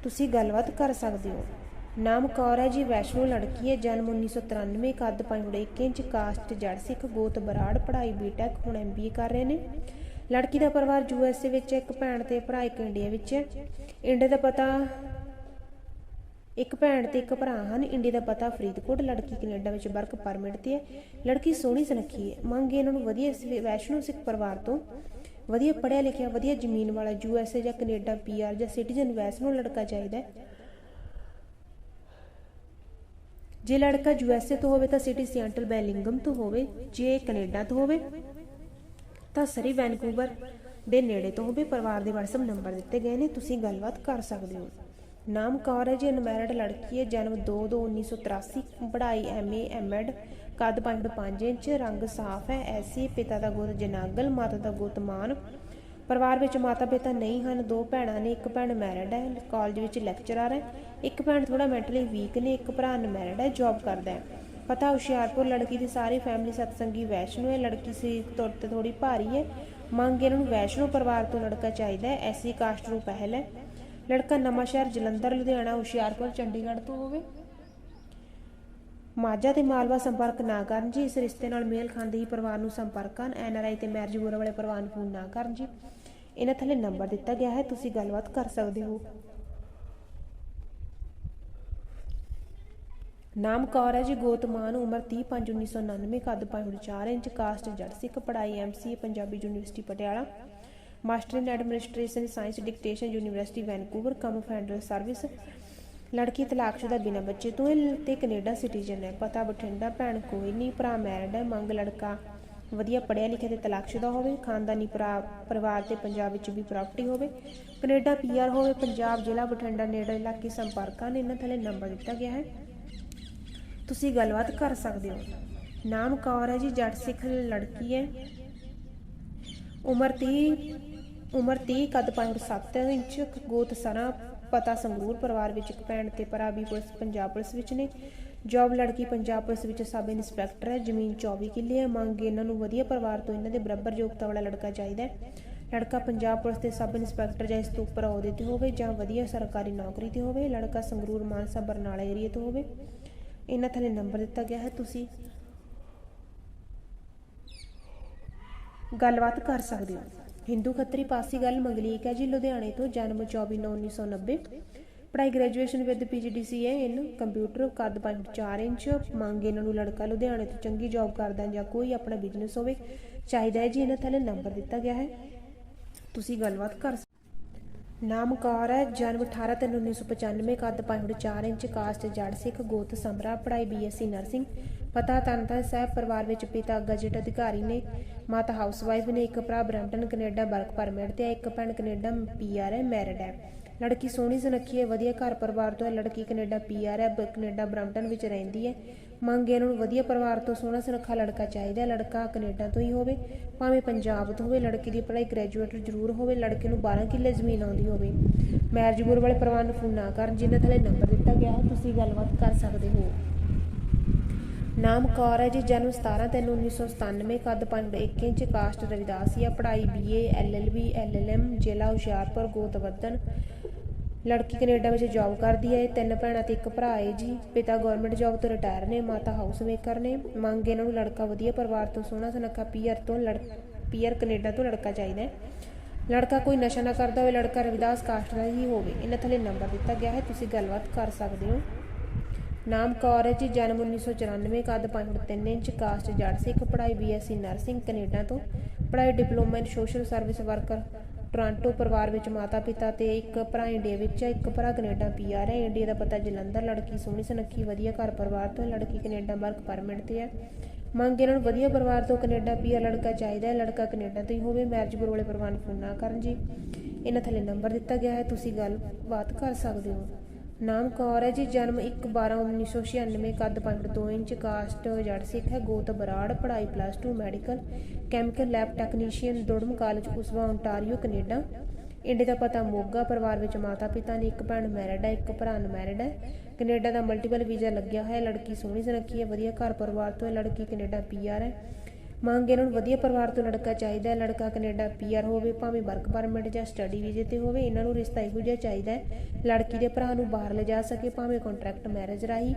Speaker 1: ਤੁਸੀਂ ਗੱਲਬਾਤ ਕਰ ਸਕਦੇ ਹੋ। ਨਾਮ ਕੌਰ ਹੈ ਜੀ ਵੈਸ਼ਨੂ ਲੜਕੀ ਹੈ, ਜਨਮ 1993 ਕੱਦ 5 ਇੰਚ ਕਾਸਟ ਜੜ ਸਿੱਖ, ਗੋਤ ਬਰਾੜ, ਪੜ੍ਹਾਈ ਬੀਟੈਕ ਹੁਣ ਐਮਬੀਏ ਕਰ ਰਹੇ ਨੇ। ਲੜਕੀ ਦਾ ਪਰਿਵਾਰ ਯੂਐਸਏ ਵਿੱਚ ਹੈ, ਇੱਕ ਭੈਣ ਤੇ ਭਰਾ ਇੱਕ ਇੰਡੀਆ ਵਿੱਚ ਹੈ। ਇੰਡੀਆ ਦਾ ਪਤਾ ਇੱਕ ਭੈਣ ਤੇ ਇੱਕ ਭਰਾ ਹਨ। ਇੰਡੀਆ ਦਾ ਪਤਾ ਫਰੀਦਕੋਟ, ਲੜਕੀ ਕੈਨੇਡਾ ਵਿੱਚ ਵਰਕ ਪਰਮਿਟ ਤੇ ਹੈ। ਲੜਕੀ ਸੋਹਣੀ ਸੁਨੱਖੀ ਹੈ। ਮੰਗ ਇਹਨਾਂ ਨੂੰ ਵਧੀਆ ਵੈਸ਼ਨੂ ਸਿੱਖ ਪਰਿਵਾਰ ਤੋਂ ਵਧੀਆ ਪੜ੍ਹਿਆ ਲਿਖਿਆ, ਵਧੀਆ ਜ਼ਮੀਨ ਵਾਲਾ ਯੂਐਸਏ ਜਾਂ ਕੈਨੇਡਾ ਪੀਆਰ ਜਾਂ ਸਿਟੀਜ਼ਨ ਵੈਸ਼ਨੂ ਲੜਕਾ ਚਾਹੀਦਾ ਹੈ। ਜੇ ਲੜਕਾ ਯੂਐਸਏ ਤੋਂ ਹੋਵੇ ਤਾਂ ਸਿਟੀ ਸੀਐਂਟਲ ਬੈਲਿੰਗਮ ਤੋਂ ਹੋਵੇ, ਜੇ ਕੈਨੇਡਾ ਤੋਂ ਹੋਵੇ ਤਾਂ ਸਰੀ ਵੈਨਕੂਵਰ ਦੇ ਨੇੜੇ ਤੋਂ ਹੋਵੇ। ਪਰਿਵਾਰ ਦੇ WhatsApp ਨੰਬਰ ਦਿੱਤੇ ਗਏ ਨੇ, ਤੁਸੀਂ ਗੱਲਬਾਤ ਕਰ ਸਕਦੇ ਹੋ। ਨਾਮ ਕੌਰ ਹੈ ਜੀ ਅਨਮੈਰਿਡ ਲੜਕੀ ਹੈ। ਜਨਮ 2/2/1983 ਪੜ੍ਹਾਈ ਐਮਏ ਐਮਐਡ ਕੱਦ 5.5 ਇੰਚ, ਰੰਗ ਸਾਫ਼ ਹੈ। ਐਸੀ ਪਿਤਾ ਦਾ ਗੋਤ ਜਨਾਗਲ, ਮਾਤਾ ਦਾ ਗੋਤ ਮਾਨ। ਪਰਿਵਾਰ ਵਿੱਚ ਮਾਤਾ ਪਿਤਾ ਨਹੀਂ ਹਨ। ਦੋ ਭੈਣਾਂ ਨੇ, ਇੱਕ ਭੈਣ ਮੈਰਿਡ ਹੈ। ਕਾਲਜ ਵਿੱਚ ਲੈਕਚਰਰ ਹੈ। ਇੱਕ ਭੈਣ ਥੋੜਾ ਮੈਂਟਲੀ ਵੀਕ ਨੇ, ਇੱਕ ਭਰਾ ਅਨਮੈਰਿਡ ਹੈ। ਜੌਬ ਕਰਦਾ ਹੈ। ਪਤਾ, ਹੁਸ਼ਿਆਰਪੁਰ ਲੜਕੀ ਦੀ ਸਾਰੀ ਫੈਮਿਲੀ ਸਤਸੰਗੀ ਵੈਸ਼ਨੂ ਹੈ। ਲੜਕੀ ਸਰੀਰਕ ਤੌਰ ਤੇ ਥੋੜੀ ਭਾਰੀ ਹੈ। ਮੰਗ ਇਹਨਾਂ ਨੂੰ ਵੈਸ਼ਨੂ ਪਰਿਵਾਰ ਤੋਂ ਲੜਕਾ ਚਾਹੀਦਾ ਹੈ। ਐਸੀ ਕਾਸਟ ਨੂੰ ਪਹਿਲ ਹੈ। ਲੜਕਾ ਨਵਾਂ ਜਲੰਧਰ, ਲੁਧਿਆਣਾ, ਹੁਸ਼ਿਆਰਪੁਰ, ਚੰਡੀਗੜ੍ਹ ਤੋਂ ਹੋਵੇ। ਮਾਝਾ ਤੇ ਮਾਲਵਾ ਸੰਪਰਕ ਨਾ ਕਰਨ ਜੀ, ਇਸ ਰਿਸ਼ਤੇ ਨਾਲ ਮੇਲ ਖਾਂਦੇ ਹੀ ਪਰਿਵਾਰ ਨੂੰ ਸੰਪਰਕ ਕਰਨ। ਐਨਆਰਆਈ ਤੇ ਮੈਰਿਜ ਬਿਊਰੋ ਵਾਲੇ ਪਰਿਵਾਰ ਨੂੰ ਫੋਨ ਨਾ ਕਰਨ ਜੀ। ਇਹਨਾਂ ਥੱਲੇ ਨੰਬਰ ਦਿੱਤਾ ਗਿਆ ਹੈ, ਤੁਸੀਂ ਗੱਲਬਾਤ ਕਰ ਸਕਦੇ ਹੋ। ਨਾਮ ਕੌਰ ਹੈ ਜੀ ਗੋਤਮਾਨ ਉਮਰ 30 5 1999 ਕੱਦ 5.4 ਇੰਚ, ਕਾਸਟ ਜੜ ਸਿੱਖ, ਪੜ੍ਹਾਈ MCA Punjabi university, Patiala. Master in administration science dictation, university Vancouver, cum federal service, ਲੜਕੀ ਤਲਾਕਸ਼ੁਦਾ ਬਿਨਾਂ ਬੱਚੇ ਤੋਂ ਹੈ ਤੇ ਕੈਨੇਡਾ ਸਿਟੀਜ਼ਨ ਹੈ। ਪਤਾ ਬਠਿੰਡਾ, ਭੈਣ ਕੋਈ ਨਹੀਂ ਭਰਾ ਮੈਰਿਡ ਹੈ, ਮੰਗ ਲੜਕਾ ਵਧੀਆ ਪੜ੍ਹਿਆ ਲਿਖਿਆ ਤੇ ਤਲਾਕਸ਼ੁਦਾ ਹੋਵੇ, ਖਾਨਦਾਨੀ ਪਰਿਵਾਰ ਤੇ ਪੰਜਾਬ ਵਿੱਚ ਵੀ ਪ੍ਰਾਪਰਟੀ ਹੋਵੇ। ਕੈਨੇਡਾ ਪੀਆਰ ਹੋਵੇ, ਪੰਜਾਬ, ਜ਼ਿਲ੍ਹਾ ਬਠਿੰਡਾ, ਨੇੜੇ ਇਲਾਕੇ ਸੰਪਰਕਾਂ ਨੇ ਇਹਨਾਂ ਥੱਲੇ ਨੰਬਰ ਦਿੱਤਾ ਗਿਆ ਹੈ। ਤੁਸੀਂ ਗੱਲਬਾਤ ਕਰ ਸਕਦੇ ਹੋ। ਨਾਮ ਕੌਰ ਹੈ ਜੀ, ਜੱਟ ਸਿੱਖ ਲੜਕੀ ਹੈ। ਉਮਰ 30 ਉਮਰ 30 ਕੱਦ 5.7 ਇੰਚ ਗੋਤ ਸਰਾ, ਪਤਾ ਸੰਗਰੂਰ ਪਰਿਵਾਰ ਵਿੱਚ ਇੱਕ ਭੈਣ ਤੇ ਭਰਾ ਵੀ ਪੁਲਿਸ, ਪੰਜਾਬ ਪੁਲਿਸ ਵਿੱਚ ਨੇ। ਜੌਬ ਲੜਕੀ ਪੰਜਾਬ ਪੁਲਿਸ ਵਿੱਚ ਸਬ ਇੰਸਪੈਕਟਰ ਹੈ, ਜ਼ਮੀਨ 24 ਕਿੱਲੇ ਹੈ। ਮੰਗ ਇਹਨਾਂ ਨੂੰ ਵਧੀਆ ਪਰਿਵਾਰ ਤੋਂ ਇਹਨਾਂ ਦੇ ਬਰਾਬਰ ਯੋਗਤਾ ਵਾਲਾ ਲੜਕਾ ਚਾਹੀਦਾ ਹੈ। ਲੜਕਾ ਪੰਜਾਬ ਪੁਲਿਸ ਦੇ ਸਬ ਇੰਸਪੈਕਟਰ ਜਾਂ ਇਸ ਤੋਂ ਉੱਪਰ ਅਹੁਦੇ ਤੇ ਹੋਵੇ ਜਾਂ ਵਧੀਆ ਸਰਕਾਰੀ ਨੌਕਰੀ ਤੇ ਹੋਵੇ, ਲੜਕਾ ਸੰਗਰੂਰ ਮਾਨਸਾ ਬਰਨਾਲਾ ਏਰੀਆ ਤੋਂ ਹੋਵੇ। ਇਹਨਾਂ ਥੱਲੇ ਨੰਬਰ ਦਿੱਤਾ ਗਿਆ ਹੈ, ਤੁਸੀਂ ਗੱਲਬਾਤ ਕਰ ਸਕਦੇ ਹੋ। ਹਿੰਦੂ ਖੱਤਰੀ ਪਾਸੀ ਗੱਲ ਮੰਗਲੀਕ ਹੈ ਜੀ, ਲੁਧਿਆਣੇ ਤੋਂ, ਜਨਮ 24/9/1990 ਪੜ੍ਹਾਈ graduation with PGDC in computer ਕੱਦ 4 ਇੰਚ। ਮੰਗ ਇਹਨਾਂ ਨੂੰ ਲੜਕਾ ਲੁਧਿਆਣੇ ਤੋਂ ਚੰਗੀ ਜੌਬ ਕਰਦਾ ਜਾਂ ਕੋਈ ਆਪਣਾ ਬਿਜ਼ਨਸ ਹੋਵੇ, ਚਾਹੀਦਾ ਹੈ ਜੀ ਇਹਨਾਂ ਥੱਲੇ ਨੰਬਰ ਦਿੱਤਾ ਗਿਆ ਹੈ। ਤੁਸੀਂ ਗੱਲਬਾਤ ਕਰ ਸਕਦੇ ਨਾਮ ਕੌਰ ਹੈ, ਜਨਮ 18 ਤਿੰਨ 1995 ਕੱਦ 5.4 ਇੰਚ ਕਾਸਟ ਜੜ ਸਿੱਖ, ਗੋਤ ਸਮਰਾ, ਪੜ੍ਹਾਈ ਬੀਐਸਸੀ ਨਰਸਿੰਗ। ਪਤਾ ਤਨਤਨ ਸਾਹਿਬ, ਪਰਿਵਾਰ ਵਿੱਚ ਪਿਤਾ, ਗਜਟ ਅਧਿਕਾਰੀ ਨੇ ਮਾਤਾ ਹਾਊਸਵਾਈਫ ਨੇ ਇੱਕ ਭਰਾ ਬ੍ਰੈਂਟਨ ਕੈਨੇਡਾ ਵਰਕ ਪਰਮਿਟ ਤੇ ਹੈ, ਇੱਕ ਭੈਣ ਕੈਨੇਡਾ ਪੀਆਰ ਹੈ ਮੈਰਿਡ ਹੈ ਲੜਕੀ ਸੋਹਣੀ ਸੁਨੱਖੀ ਹੈ ਵਧੀਆ ਘਰ ਪਰਿਵਾਰ ਤੋਂ ਹੈ ਲੜਕੀ ਕੈਨੇਡਾ ਪੀਆਰ ਹੈ ਬ- ਕੈਨੇਡਾ ਬ੍ਰੈਂਪਟਨ ਵਿੱਚ ਰਹਿੰਦੀ ਹੈ ਮੰਗ ਇਹਨਾਂ ਨੂੰ ਵਧੀਆ ਪਰਿਵਾਰ ਤੋਂ ਸੋਹਣਾ ਸੁਨੱਖਾ ਲੜਕਾ ਚਾਹੀਦਾ ਹੈ ਲੜਕਾ ਕੈਨੇਡਾ ਤੋਂ ਹੀ ਹੋਵੇ ਭਾਵੇਂ ਪੰਜਾਬ ਤੋਂ ਹੋਵੇ ਲੜਕੀ ਦੀ ਪੜ੍ਹਾਈ ਗ੍ਰੈਜੂਏਟ ਜ਼ਰੂਰ ਹੋਵੇ ਲੜਕੇ ਨੂੰ 12 ਕਿੱਲੇ ਜ਼ਮੀਨ ਆਉਂਦੀ ਹੋਵੇ। ਮੈਰਿਜ ਬੁਰ ਵਾਲੇ ਪਰਿਵਾਰ ਨੂੰ ਫੋਨ ਨਾ ਕਰਨ ਜਿਨ੍ਹਾਂ ਥੱਲੇ ਨੰਬਰ ਦਿੱਤਾ ਗਿਆ ਹੈ ਤੁਸੀਂ ਗੱਲਬਾਤ ਕਰ ਸਕਦੇ ਹੋ। ਨਾਮ ਕੌਰ ਹੈ ਜੀ, ਜਨਮ 17 ਤਿੰਨ 1997 ਕੱਦ 5 ਇੰਚ ਕਾਸਟ ਰਵਿਦਾਸੀਆ ਪੜ੍ਹਾਈ ਬੀਏ ਐਲਐਲਬੀ ਐਲਐਲਐਮ ਜ਼ਿਲ੍ਹਾ ਹੁਸ਼ਿਆਰਪੁਰ ਗੋਤਵਰਧਨ ਲੜਕੀ ਕੈਨੇਡਾ ਵਿੱਚ ਜੌਬ ਕਰਦੀ ਹੈ ਤਿੰਨ ਭੈਣਾਂ ਤੇ ਇੱਕ ਭਰਾ ਹੈ ਜੀ। ਪਿਤਾ ਗਵਰਨਮੈਂਟ ਜੌਬ ਤੋਂ ਰਿਟਾਇਰ ਨੇ, ਮਾਤਾ ਹਾਊਸ ਮੇਕਰ ਨੇ। ਮੰਗ ਇਹਨਾਂ ਨੂੰ ਲੜਕਾ ਵਧੀਆ ਪਰਿਵਾਰ ਤੋਂ ਸੋਹਣਾ ਸੁਨੱਖਾ ਪੀਆਰ ਤੋਂ ਲੜ ਪੀਆਰ ਕੈਨੇਡਾ ਤੋਂ ਲੜਕਾ ਚਾਹੀਦਾ ਹੈ। ਲੜਕਾ ਕੋਈ ਨਸ਼ਾ ਨਾ ਕਰਦਾ ਹੋਵੇ, ਲੜਕਾ ਰਵਿਦਾਸ ਕਾਸਟ ਦਾ ਹੀ ਹੋਵੇ। ਇਹਨਾਂ ਥੱਲੇ ਨੰਬਰ ਦਿੱਤਾ ਗਿਆ ਹੈ, ਤੁਸੀਂ ਗੱਲਬਾਤ ਕਰ ਸਕਦੇ ਹੋ। ਨਾਮ ਕੌਰ ਹੈ ਜੀ, ਜਨਮ 1994 ਕੱਦ 5.3 ਇੰਚ, ਕਾਸਟ ਜੜ ਸਿੱਖ, ਪੜ੍ਹਾਈ ਬੀਐਸਸੀ ਨਰਸਿੰਗ ਕੈਨੇਡਾ ਤੋਂ। ਪੜ੍ਹਾਈ diploma in social service worker, Toronto ਪਰਿਵਾਰ ਵਿੱਚ ਮਾਤਾ ਪਿਤਾ ਤੇ ਇੱਕ ਭਰਾ ਇੰਡੀਆ ਵਿੱਚ ਹੈ, ਇੱਕ ਭਰਾ ਕੈਨੇਡਾ ਪੀਆਰ ਹੈ। ਇੰਡੀਆ ਦਾ ਪਤਾ ਜਲੰਧਰ, ਲੜਕੀ ਸੋਹਣੀ, ਸੁਨੱਖੀ, ਵਧੀਆ ਘਰ ਪਰਿਵਾਰ ਤੋਂ ਹੈ, ਲੜਕੀ ਕੈਨੇਡਾ ਵਰਕ ਪਰਮਿਟ ਤੇ ਹੈ। ਮੰਗ ਇਹਨਾਂ ਨੂੰ ਵਧੀਆ ਪਰਿਵਾਰ ਤੋਂ ਕੈਨੇਡਾ ਪੀਆਰ ਲੜਕਾ ਚਾਹੀਦਾ ਹੈ, ਲੜਕਾ ਕੈਨੇਡਾ ਤੋਂ ਹੀ ਹੋਵੇ, ਮੈਰਿਜ ਬੁਰ ਵਾਲੇ ਪਰਿਵਾਰ ਨੂੰ ਫੋਨ ਨਾ ਕਰਨ ਜੀ। ਇਹਨਾਂ ਥੱਲੇ ਨੰਬਰ ਦਿੱਤਾ ਗਿਆ ਹੈ, ਤੁਸੀਂ ਗੱਲਬਾਤ ਕਰ ਸਕਦੇ ਹੋ। ਨਾਮ ਕੌਰ ਹੈ ਜੀ, ਜਨਮ 1/12/1996 ਕੱਦ 5.2 ਇੰਚ, ਕਾਸਟ ਜੜ ਸਿੱਖ ਹੈ, ਗੋਤ ਬਰਾੜ, ਪੜ੍ਹਾਈ plus 2 medical chemical lab technician Durham college Oshawa Ontario Canada. India ਦਾ ਪਤਾ ਮੋਗਾ, ਪਰਿਵਾਰ ਵਿੱਚ ਮਾਤਾ ਪਿਤਾ ਨੇ ਇੱਕ ਭੈਣ ਮੈਰਿਡ ਹੈ, ਇੱਕ ਭਰਾ ਅਨਮੈਰਿਡ ਹੈ। ਕੈਨੇਡਾ ਦਾ ਮਲਟੀਪਲ ਵੀਜ਼ਾ ਲੱਗਿਆ ਹੋਇਆ ਹੈ ਲੜਕੀ ਸੋਹਣੀ ਸੁਨੱਖੀ ਹੈ, ਵਧੀਆ ਘਰ ਪਰਿਵਾਰ ਤੋਂ ਹੈ, ਲੜਕੀ ਕੈਨੇਡਾ ਪੀਆਰ ਹੈ। ਮੰਗ ਇਹਨਾਂ ਨੂੰ ਵਧੀਆ ਪਰਿਵਾਰ ਤੋਂ ਲੜਕਾ ਚਾਹੀਦਾ ਹੈ। ਲੜਕਾ ਕੈਨੇਡਾ ਪੀਆਰ ਹੋਵੇ, ਭਾਵੇਂ ਵਰਕ ਪਰਮਿਟ ਜਾਂ ਸਟੱਡੀ ਵੀਜ਼ੇ ਤੇ ਹੋਵੇ, ਇਹਨਾਂ ਨੂੰ ਰਿਸ਼ਤਾ ਇਹੋ ਜਿਹਾ ਚਾਹੀਦਾ ਹੈ। ਲੜਕੀ ਦੇ ਭਰਾ ਨੂੰ ਬਾਹਰ ਲਿਜਾ ਸਕੇ, ਭਾਵੇਂ ਕੰਟਰੈਕਟ ਮੈਰਿਜ ਰਾਹੀਂ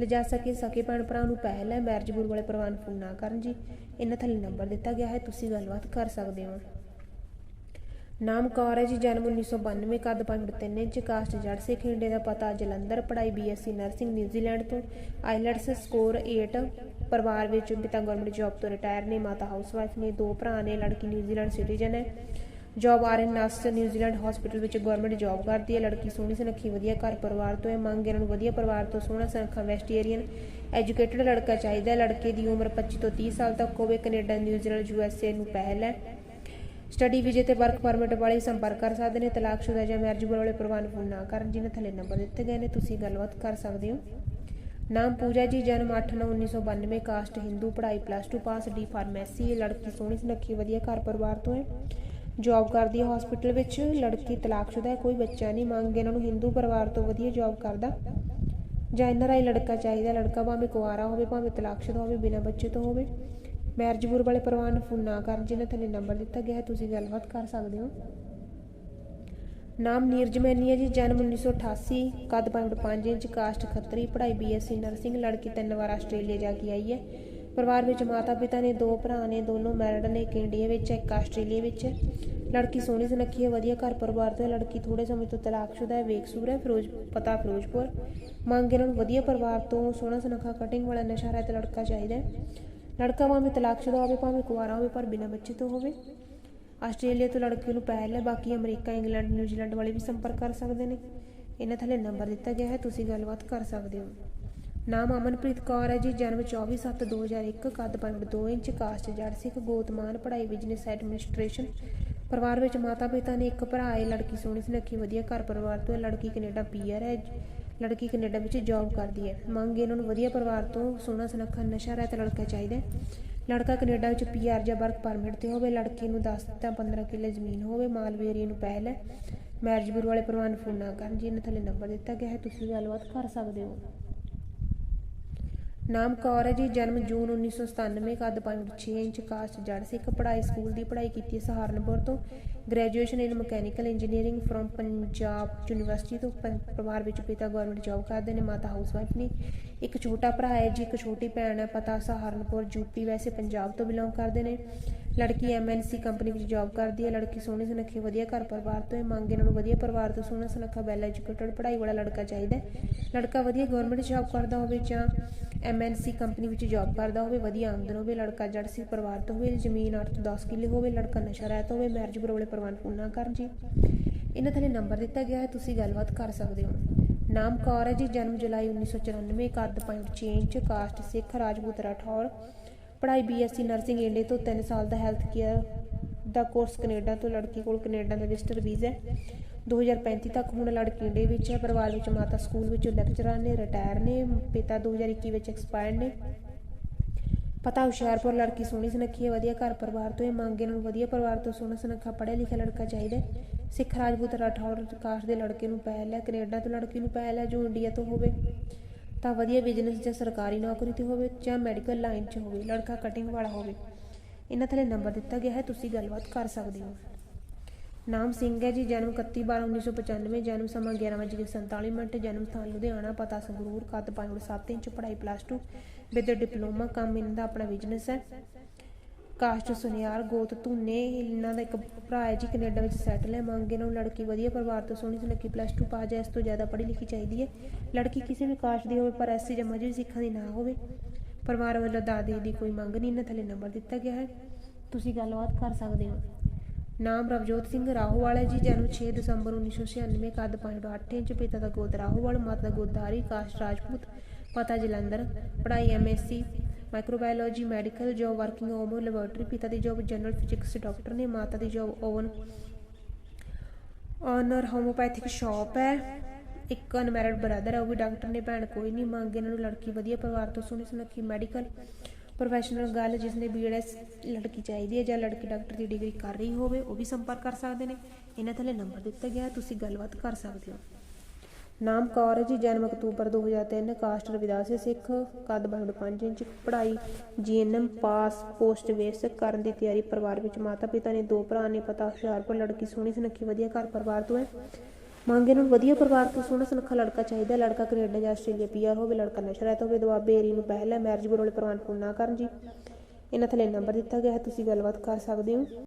Speaker 1: ਲਿਜਾ ਸਕੇ ਸਕੇ ਭੈਣ ਭਰਾ ਨੂੰ ਪਹਿਲ ਹੈ। ਮੈਰਿਜ ਬੁਰ ਵਾਲੇ ਪਰਿਵਾਰ ਨੂੰ ਫੋਨ ਨਾ ਕਰਨ ਜੀ। ਇਹਨਾਂ ਥੱਲੇ ਨੰਬਰ ਦਿੱਤਾ ਗਿਆ ਹੈ। ਤੁਸੀਂ ਗੱਲਬਾਤ ਕਰ ਸਕਦੇ ਹੋ। ਨਾਮ ਕੌਰ ਹੈ ਜੀ, ਜਨਮ 1992 ਕੱਦ 5.3 ਇੰਚ, ਕਾਸਟ ਜੜ ਸਿੱਖ ਇੰਡੀਆ ਦਾ ਪਤਾ ਜਲੰਧਰ ਪੜ੍ਹਾਈ ਬੀਐਸਸੀ ਨਰਸਿੰਗ ਨਿਊਜ਼ੀਲੈਂਡ ਤੋਂ। ਆਈਲੈਟਸ ਸਕੋਰ 8 ਪਰਿਵਾਰ ਵਿੱਚ ਪਿਤਾ ਗਵਰਨਮੈਂਟ ਜੌਬ ਤੋਂ ਰਿਟਾਇਰ ਨੇ, ਮਾਤਾ ਹਾਊਸਵਾਈਫ ਨੇ, ਦੋ ਭਰਾ ਨੇ, ਲੜਕੀ ਨਿਊਜ਼ੀਲੈਂਡ ਸਿਟੀਜ਼ਨ ਹੈ। Job RN nurse New Zealand hospital ਵਿੱਚ ਗਵਰਨਮੈਂਟ ਜੌਬ ਕਰਦੀ ਹੈ। ਲੜਕੀ ਸੋਹਣੀ, ਸੁਨੱਖੀ, ਵਧੀਆ, ਘਰ ਪਰਿਵਾਰ ਤੋਂ ਹੈ। ਮੰਗ ਇਹਨਾਂ ਨੂੰ ਵਧੀਆ ਪਰਿਵਾਰ ਤੋਂ ਸੋਹਣਾ, ਸੁਨੱਖਾ ਵੈਸਟੀਰੀਅਨ ਐਜੂਕੇਟਡ ਲੜਕਾ ਚਾਹੀਦਾ ਲੜਕੇ ਦੀ ਉਮਰ 25 ਤੋਂ 30 ਸਾਲ ਤੱਕ ਹੋਵੇ, ਕੈਨੇਡਾ ਨਿਊਜ਼ੀਲੈਂਡ ਯੂਐਸਏ ਨੂੰ ਪਹਿਲ ਹੈ। ਸਟੱਡੀ ਵੀਜ਼ੇ ਤੇ ਵਰਕ ਪਰਮਿਟ ਵਾਲੇ ਸੰਪਰਕ ਕਰ ਸਕਦੇ ਨੇ, ਤਲਾਕਸ਼ੁਦਾ ਜਾਂ ਮੈਰਿਜ ਵਾਲੇ ਪਰਿਵਾਰ ਫੋਨ ਨਾ ਕਰਨ ਜਿਨ੍ਹਾਂ ਥੱਲੇ ਨੰਬਰ ਦਿੱਤੇ ਗਏ ਨੇ, ਤੁਸੀਂ ਗੱਲਬਾਤ ਕਰ ਸਕਦੇ ਹੋ। ਨਾਮ ਪੂਜਾ ਜੀ, ਜਨਮ 8/9/1992 ਕਾਸਟ ਹਿੰਦੂ, ਪੜ੍ਹਾਈ ਪਲੱਸ 2 ਪਾਸ ਡੀ ਫਾਰਮੇਸੀ ਲੜਕੀ ਸੋਹਣੀ ਸੁਨੱਖੀ ਵਧੀਆ ਘਰ ਪਰਿਵਾਰ ਤੋਂ ਹੈ। ਜੌਬ ਕਰਦੀ ਹੈ ਹਸਪੀਟਲ ਵਿੱਚ, ਲੜਕੀ ਤਲਾਕਸ਼ੁਦਾ ਹੈ, ਕੋਈ ਬੱਚਾ ਨਹੀਂ, ਮੰਗ ਇਹਨਾਂ ਨੂੰ ਹਿੰਦੂ ਪਰਿਵਾਰ ਤੋਂ ਵਧੀਆ ਜੌਬ ਕਰਦਾ। ਜਾਂ ਇਹਨਾਂ ਰਾਈ ਲੜਕਾ ਚਾਹੀਦਾ, ਲੜਕਾ ਭਾਵੇਂ ਕੁਆਰਾ ਹੋਵੇ, ਭਾਵੇਂ ਤਲਾਕਸ਼ੁਦਾ ਹੋਵੇ, ਬਿਨਾਂ ਬੱਚੇ ਤੋਂ ਹੋਵੇ। ਮੈਰਿਜ ਵਾਲੇ ਪਰਿਵਾਰ ਨੂੰ ਫੋਨ ਨਾ ਕਰਨ ਜਿਨ੍ਹਾਂ ਥੱਲੇ ਨੰਬਰ ਦਿੱਤਾ ਗਿਆ ਹੈ, ਤੁਸੀਂ ਗੱਲਬਾਤ ਕਰ ਸਕਦੇ ਹੋ। ਨਾਮ ਨੀਰਜ ਮੈਨੀ ਹੈ ਜੀ, ਜਨਮ 1988 ਕੱਦ 5.5 ਇੰਚ ਕਾਸਟ ਖੱਤਰੀ, ਪੜ੍ਹਾਈ ਬੀਐਸਸੀ ਨਰਸਿੰਗ, ਲੜਕੀ ਤਿੰਨ ਵਾਰ ਆਸਟ੍ਰੇਲੀਆ ਜਾ ਕੇ ਆਈ ਹੈ। ਪਰਿਵਾਰ ਵਿੱਚ ਮਾਤਾ ਪਿਤਾ ਨੇ ਦੋ ਭਰਾ ਨੇ, ਦੋਨੋਂ ਮੈਰਿਡ ਨੇ, ਇੱਕ ਇੰਡੀਆ ਵਿੱਚ ਇੱਕ ਆਸਟ੍ਰੇਲੀਆ ਵਿੱਚ ਹੈ। ਲੜਕੀ ਸੋਹਣੀ ਸੁਨੱਖੀ ਹੈ, ਵਧੀਆ ਘਰ ਪਰਿਵਾਰ ਤੋਂ ਹੈ। ਲੜਕੀ ਥੋੜੇ ਸਮੇਂ ਤੋਂ ਤਲਾਕਸ਼ੁਦਾ ਹੈ, ਵੇਕਸੂਰ ਹੈ, ਫਿਰੋਜ਼ ਪਤਾ ਫਿਰੋਜ਼ਪੁਰ। ਮੰਗ ਇਹਨਾਂ ਨੂੰ ਵਧੀਆ ਪਰਿਵਾਰ ਤੋਂ ਸੋਹਣਾ ਸੁਨੱਖਾ ਕਟਿੰਗ ਵਾਲਾ ਨਸ਼ਾ ਰਹਿਤ ਲੜਕਾ ਚਾਹੀਦਾ ਹੈ। ਲੜਕਾ ਭਾਵੇਂ ਤਲਾਕਸ਼ੁਦਾ ਹੋਵੇ, ਭਾਵੇਂ ਕੁਆਰਾ ਹੋਵੇ, ਪਰ ਬਿਨਾਂ ਬੱਚੇ ਤੋਂ ਹੋਵੇ। ਆਸਟ੍ਰੇਲੀਆ ਤੋਂ ਲੜਕੀ ਨੂੰ ਪਹਿਲ ਹੈ, ਬਾਕੀ ਅਮਰੀਕਾ, ਇੰਗਲੈਂਡ, ਨਿਊਜ਼ੀਲੈਂਡ ਵਾਲੇ ਵੀ ਸੰਪਰਕ ਕਰ ਸਕਦੇ ਨੇ। ਇਹਨਾਂ ਥੱਲੇ ਨੰਬਰ ਦਿੱਤਾ ਗਿਆ ਹੈ, ਤੁਸੀਂ ਗੱਲਬਾਤ ਕਰ ਸਕਦੇ ਹੋ। ਨਾਮ ਅਮਨਪ੍ਰੀਤ ਕੌਰ ਹੈ ਜੀ, ਜਨਮ 24/7/2001 ਕੱਦ 2 ਇੰਚ ਕਾਸਟ ਜੜ ਸਿੱਖ ਗੋਤਮਾਨ ਪੜ੍ਹਾਈ ਬਿਜ਼ਨਸ ਐਡਮਿਨਿਸਟ੍ਰੇਸ਼ਨ। ਪਰਿਵਾਰ ਵਿੱਚ ਮਾਤਾ ਪਿਤਾ ਨੇ ਇੱਕ ਭਰਾ ਹੈ, ਲੜਕੀ ਸੋਹਣੀ ਸੁਨੱਖੀ, ਵਧੀਆ ਘਰ ਪਰਿਵਾਰ ਤੋਂ ਹੈ, ਲੜਕੀ ਕੈਨੇਡਾ ਪੀਆਰ ਹੈ। ਲੜਕੀ ਕੈਨੇਡਾ ਵਿੱਚ ਜੌਬ ਕਰਦੀ ਹੈ। ਮੰਗ ਇਹਨਾਂ ਨੂੰ ਵਧੀਆ ਪਰਿਵਾਰ ਤੋਂ ਸੋਹਣਾ ਸੁਨੱਖਾ, ਨਸ਼ਾ ਰਹਿਤ ਲੜਕਾ ਚਾਹੀਦਾ ਹੈ। ਲੜਕਾ ਕੈਨੇਡਾ ਵਿੱਚ ਪੀਆਰ ਜਾਂ ਵਰਕ ਪਰਮਿਟ ਤੇ ਹੋਵੇ, ਲੜਕੀ ਨੂੰ 10 ਤਾਂ 15 ਕਿੱਲੇ ਜ਼ਮੀਨ ਹੋਵੇ ਮਾਲਵੇਰੀ ਨੂੰ ਪਹਿਲ ਹੈ। ਮੈਰਿਜ ਬਿਊਰੋ ਵਾਲੇ ਪ੍ਰਵਾਨ ਫੋਨ ਨਾ ਕਰਨ ਜੀ ਇਹਨਾਂ ਥੱਲੇ ਨੰਬਰ ਦਿੱਤਾ ਗਿਆ ਹੈ, ਤੁਸੀਂ ਗੱਲਬਾਤ ਕਰ ਸਕਦੇ ਹੋ। ਨਾਮ ਕੌਰ ਹੈ ਜੀ, ਜਨਮ ਜੂਨ 1997 ਕੱਦ 5.6 ਇੰਚ, ਕਾਸਟ ਜੜ ਸਿੱਖ, ਪੜ੍ਹਾਈ ਸਕੂਲ ਦੀ ਪੜ੍ਹਾਈ ਕੀਤੀ ਹੈ ਸਹਾਰਨਪੁਰ ਤੋਂ। Graduation in mechanical engineering from Punjab university ਤੋਂ, ਪੰ- ਪਰਿਵਾਰ ਵਿੱਚ ਪਿਤਾ ਗਵਰਨਮੈਂਟ ਜੌਬ ਕਰਦੇ ਨੇ, ਮਾਤਾ ਹਾਊਸਵਾਈਫ ਨੇ। ਇੱਕ ਛੋਟਾ ਭਰਾ ਹੈ ਜੀ, ਇੱਕ ਛੋਟੀ ਭੈਣ ਹੈ, ਪਤਾ ਸਹਾਰਨਪੁਰ ਯੂਪੀ ਵੈਸੇ ਪੰਜਾਬ ਤੋਂ ਬਿਲੋਂਗ ਕਰਦੇ ਨੇ। ਲੜਕੀ ਐਮਐਨਸੀ ਕੰਪਨੀ ਵਿੱਚ ਜੌਬ ਕਰਦੀ ਹੈ, ਲੜਕੀ ਸੋਹਣੀ ਸੁਨੱਖੀ, ਵਧੀਆ ਘਰ ਪਰਿਵਾਰ ਤੋਂ ਹੈ, ਮੰਗ ਇਹਨਾਂ ਨੂੰ ਵਧੀਆ ਪਰਿਵਾਰ ਤੋਂ ਸੋਹਣਾ ਸੁਨੱਖਾ ਵੈਲ ਐਜੂਕੇਟਡ ਪੜ੍ਹਾਈ ਵਾਲਾ ਲੜਕਾ ਚਾਹੀਦਾ ਲੜਕਾ ਵਧੀਆ ਗਵਰਨਮੈਂਟ ਜੌਬ ਕਰਦਾ ਹੋਵੇ ਜਾਂ ਐਮਐਨਸੀ ਕੰਪਨੀ ਵਿੱਚ ਜੌਬ ਕਰਦਾ ਹੋਵੇ, ਵਧੀਆ ਆਮਦਨ ਹੋਵੇ, ਲੜਕਾ ਜੜ ਸੀ ਪਰਿਵਾਰ ਤੋਂ ਹੋਵੇ, ਜ਼ਮੀਨ 8 ਤੋਂ 10 ਕਿੱਲੇ ਹੋਵੇ, ਲੜਕਾ ਨਸ਼ਾ ਰਹਿਤ ਹੋਵੇ ਮੈਰਿਜ ਬਰੋਲੇ ਪ੍ਰਵਾਨ ਪੂਨਾ ਕਰਨ ਜੀ। ਇਹਨਾਂ ਥੱਲੇ ਨੰਬਰ ਦਿੱਤਾ ਗਿਆ ਹੈ, ਤੁਸੀਂ ਗੱਲਬਾਤ ਕਰ ਸਕਦੇ ਹੋ। ਨਾਮ ਕੌਰ ਹੈ ਜੀ, ਜਨਮ ਜੁਲਾਈ 1994 ਕੱਦ 5 ਇੰਚ ਕਾਸਟ ਸਿੱਖ, ਰਾਜਪੂਤ, ਰਾਠੌਰ। ਪੜ੍ਹਾਈ ਬੀਐਸਸੀ ਨਰਸਿੰਗ ਇੰਡੀਆ ਤੋਂ 3 ਸਾਲ ਦਾ ਹੈਲਥ ਕੇਅਰ ਦਾ ਕੋਰਸ ਕੈਨੇਡਾ ਤੋਂ, ਲੜਕੀ ਕੋਲ ਕੈਨੇਡਾ ਦਾ ਰਜਿਸਟਰ ਵੀਜ਼ਾ ਹੈ। 2035 ਤੱਕ ਹੁਣ ਲੜਕੀ ਇੰਡੀਆ ਵਿੱਚ ਹੈ, ਪਰਿਵਾਰ ਵਿੱਚ ਮਾਤਾ ਸਕੂਲ ਵਿੱਚੋਂ ਲੈਕਚਰਰ ਨੇ ਰਿਟਾਇਰ ਨੇ, ਪਿਤਾ 2021 ਵਿੱਚ ਐਕਸਪਾਇਰਡ ਨੇ। ਪਤਾ ਹੁਸ਼ਿਆਰਪੁਰ ਲੜਕੀ ਸੋਹਣੀ ਸੁਨੱਖੀ ਹੈ, ਵਧੀਆ ਘਰ ਪਰਿਵਾਰ ਤੋਂ ਇਹ ਮੰਗ ਇਹਨਾਂ ਨੂੰ ਵਧੀਆ ਪਰਿਵਾਰ ਤੋਂ ਸੋਹਣਾ ਸੁਨੱਖਾ, ਪੜ੍ਹਿਆ ਲਿਖਿਆ ਲੜਕਾ ਚਾਹੀਦਾ ਸਿੱਖ ਰਾਜਪੂਤ ਰਾਠੌਰ ਕਾਸਟ ਦੇ ਲੜਕੇ ਨੂੰ ਪਹਿਲ ਹੈ, ਕੈਨੇਡਾ ਤੋਂ ਲੜਕੀ ਨੂੰ ਪਹਿਲ ਹੈ, ਜੋ ਇੰਡੀਆ ਤੋਂ ਹੋਵੇ। ਤਾਂ ਵਧੀਆ ਬਿਜ਼ਨਸ ਜਾਂ ਸਰਕਾਰੀ ਨੌਕਰੀ ਤੇ ਹੋਵੇ ਜਾਂ ਮੈਡੀਕਲ ਲਾਈਨ 'ਚ ਹੋਵੇ, ਲੜਕਾ ਕਟਿੰਗ ਵਾਲਾ ਹੋਵੇ, ਇਹਨਾਂ ਥੱਲੇ ਨੰਬਰ ਦਿੱਤਾ ਗਿਆ ਹੈ, ਤੁਸੀਂ ਗੱਲਬਾਤ ਕਰ ਸਕਦੇ ਹੋ। ਨਾਮ ਸਿੰਘ ਹੈ ਜੀ, ਜਨਮ 31 12 1995 ਜਨਮ ਸਮਾਂ 11:47 ਮਿੰਟ, ਜਨਮ ਸਥਾਨ ਲੁਧਿਆਣਾ, ਪਤਾ ਸੰਗਰੂਰ ਕੱਦ 5.7 ਇੰਚ, ਪੜ੍ਹਾਈ ਪਲੱਸ 2 ਵਿਦ ਡਿਪਲੋਮਾ ਕੰਮ ਇਹਨਾਂ ਦਾ ਆਪਣਾ ਬਿਜ਼ਨਸ ਹੈ। ਕਾਸਟ ਸੁਨਿਆਰ ਗੋਤ ਧੂਨੇ, ਇਹਨਾਂ ਦਾ ਇੱਕ ਭਰਾ ਹੈ ਜੀ ਕੈਨੇਡਾ ਵਿੱਚ ਸੈਟਲ ਹੈ, ਮੰਗੇ ਨੂੰ ਲੜਕੀ ਵਧੀਆ ਪਰਿਵਾਰ ਤੋਂ ਸੋਹਣੀ ਸੁਨੱਖੀ ਪਲੱਸ 2 ਪਾਸ ਜਾਂ ਇਸ ਤੋਂ ਜ਼ਿਆਦਾ ਪੜ੍ਹੀ ਲਿਖੀ ਚਾਹੀਦੀ ਹੈ। ਲੜਕੀ ਕਿਸੇ ਵੀ ਕਾਸਟ ਦੀ ਹੋਵੇ, ਪਰ ਐਸਸੀ ਜਾਂ ਮਜਬੀ ਸਿੱਖਾਂ ਦੀ ਨਾ ਹੋਵੇ। ਪਰਿਵਾਰ ਵੱਲੋਂ ਦਾਦੀ ਦੀ ਕੋਈ ਮੰਗ ਨਹੀਂ, ਇਹਨਾਂ ਥੱਲੇ ਨੰਬਰ ਦਿੱਤਾ ਗਿਆ ਹੈ। ਤੁਸੀਂ ਗੱਲਬਾਤ ਕਰ ਸਕਦੇ ਹੋ। ਨਾਮ ਰਵਜੋਤ ਸਿੰਘ ਰਾਹੋਵਾਲ ਹੈ ਜੀ, ਜਨਮ 6 ਦਸੰਬਰ 1996 ਕੱਦ 5.8 ਇੰਚ, ਪਿਤਾ ਦਾ ਗੋਦ ਰਾਹੋਵਾਲ, ਮਾਤਾ ਦਾ ਗੋਦਾਰੀ ਕਾਸਟ ਰਾਜਪੂਤ, ਪਤਾ ਜਲੰਧਰ, ਪੜ੍ਹਾਈ MSc microbiology medical job working home laboratory ਪਿਤਾ ਦੀ ਜੋਬ ਜਨਰਲ ਫਿਜ਼ਿਕਸ ਡਾਕਟਰ ਨੇ ਮਾਤਾ ਦੀ job own owner homeopathic shop ਹੈ। ਇੱਕ ਅਨਮੈਰਿਡ ਬ੍ਰਦਰ ਹੈ, ਉਹ ਵੀ ਡਾਕਟਰ ਨੇ, ਭੈਣ ਕੋਈ ਨਹੀਂ, ਮੰਗ ਇਹਨਾਂ ਨੂੰ ਲੜਕੀ ਵਧੀਆ ਪਰਿਵਾਰ ਤੋਂ ਸੋਹਣੀ ਸੁਨੱਖੀ ਮੈਡੀਕਲ ਪ੍ਰੋਫੈਸ਼ਨਲ ਗੱਲ ਜਿਸ ਨੇ ਬੀਐਡਐਸ ਲੜਕੀ ਚਾਹੀਦੀ ਹੈ ਜਾਂ ਲੜਕੀ ਡਾਕਟਰ ਦੀ ਡਿਗਰੀ ਕਰ ਰਹੀ ਹੋਵੇ, ਉਹ ਵੀ ਸੰਪਰਕ ਕਰ ਸਕਦੇ ਨੇ। ਇਹਨਾਂ ਥੱਲੇ ਨੰਬਰ ਦਿੱਤਾ ਗਿਆ ਤੁਸੀਂ ਗੱਲਬਾਤ ਕਰ ਸਕਦੇ ਹੋ। ਨਾਮ ਕੌਰ ਜੀ ਜਨਮ ਅਕਤੂਬਰ 2003 ਕਾਸਟ ਰਵਿਦਾਸ ਸਿੱਖ, ਕੱਦ 5 ਇੰਚ, ਪੜ੍ਹਾਈ ਜੀਐਨਐਮ ਪਾਸ ਪੋਸਟ ਬੇਸਿਕ ਕਰਨ ਦੀ ਤਿਆਰੀ ਪਰਿਵਾਰ ਵਿੱਚ ਮਾਤਾ ਪਿਤਾ ਨੇ, ਦੋ ਭਰਾ ਨੇ, ਪਤਾ ਹੁਸ਼ਿਆਰਪੁਰ, ਲੜਕੀ ਸੋਹਣੀ, ਸੁਨੱਖੀ, ਵਧੀਆ ਘਰ ਪਰਿਵਾਰ ਤੋਂ ਹੈ। ਮੰਗੇ ਨੂੰ ਵਧੀਆ ਪਰਿਵਾਰ ਤੋਂ ਸੋਹਣਾ, ਸੁਨੱਖਾ ਲੜਕਾ ਚਾਹੀਦਾ, ਲੜਕਾ ਕੈਨੇਡਾ ਜਾਂ ਆਸਟ੍ਰੇਲੀਆ ਪੀਆਰ ਹੋਵੇ, ਲੜਕਾ ਨਸ਼ਾ ਹੋਵੇ, ਦੁਆਬੇ ਏਰੀ ਨੂੰ ਪਹਿਲ ਮੈਰਿਜ ਬਿਊਰੋ ਵਾਲੇ ਪ੍ਰਵਾਨ ਫੋਨ ਨਾ ਕਰਨ ਜੀ। ਇਹਨਾਂ ਥੱਲੇ ਨੰਬਰ ਦਿੱਤਾ ਗਿਆ ਹੈ, ਤੁਸੀਂ ਗੱਲਬਾਤ ਕਰ ਸਕਦੇ ਹੋ।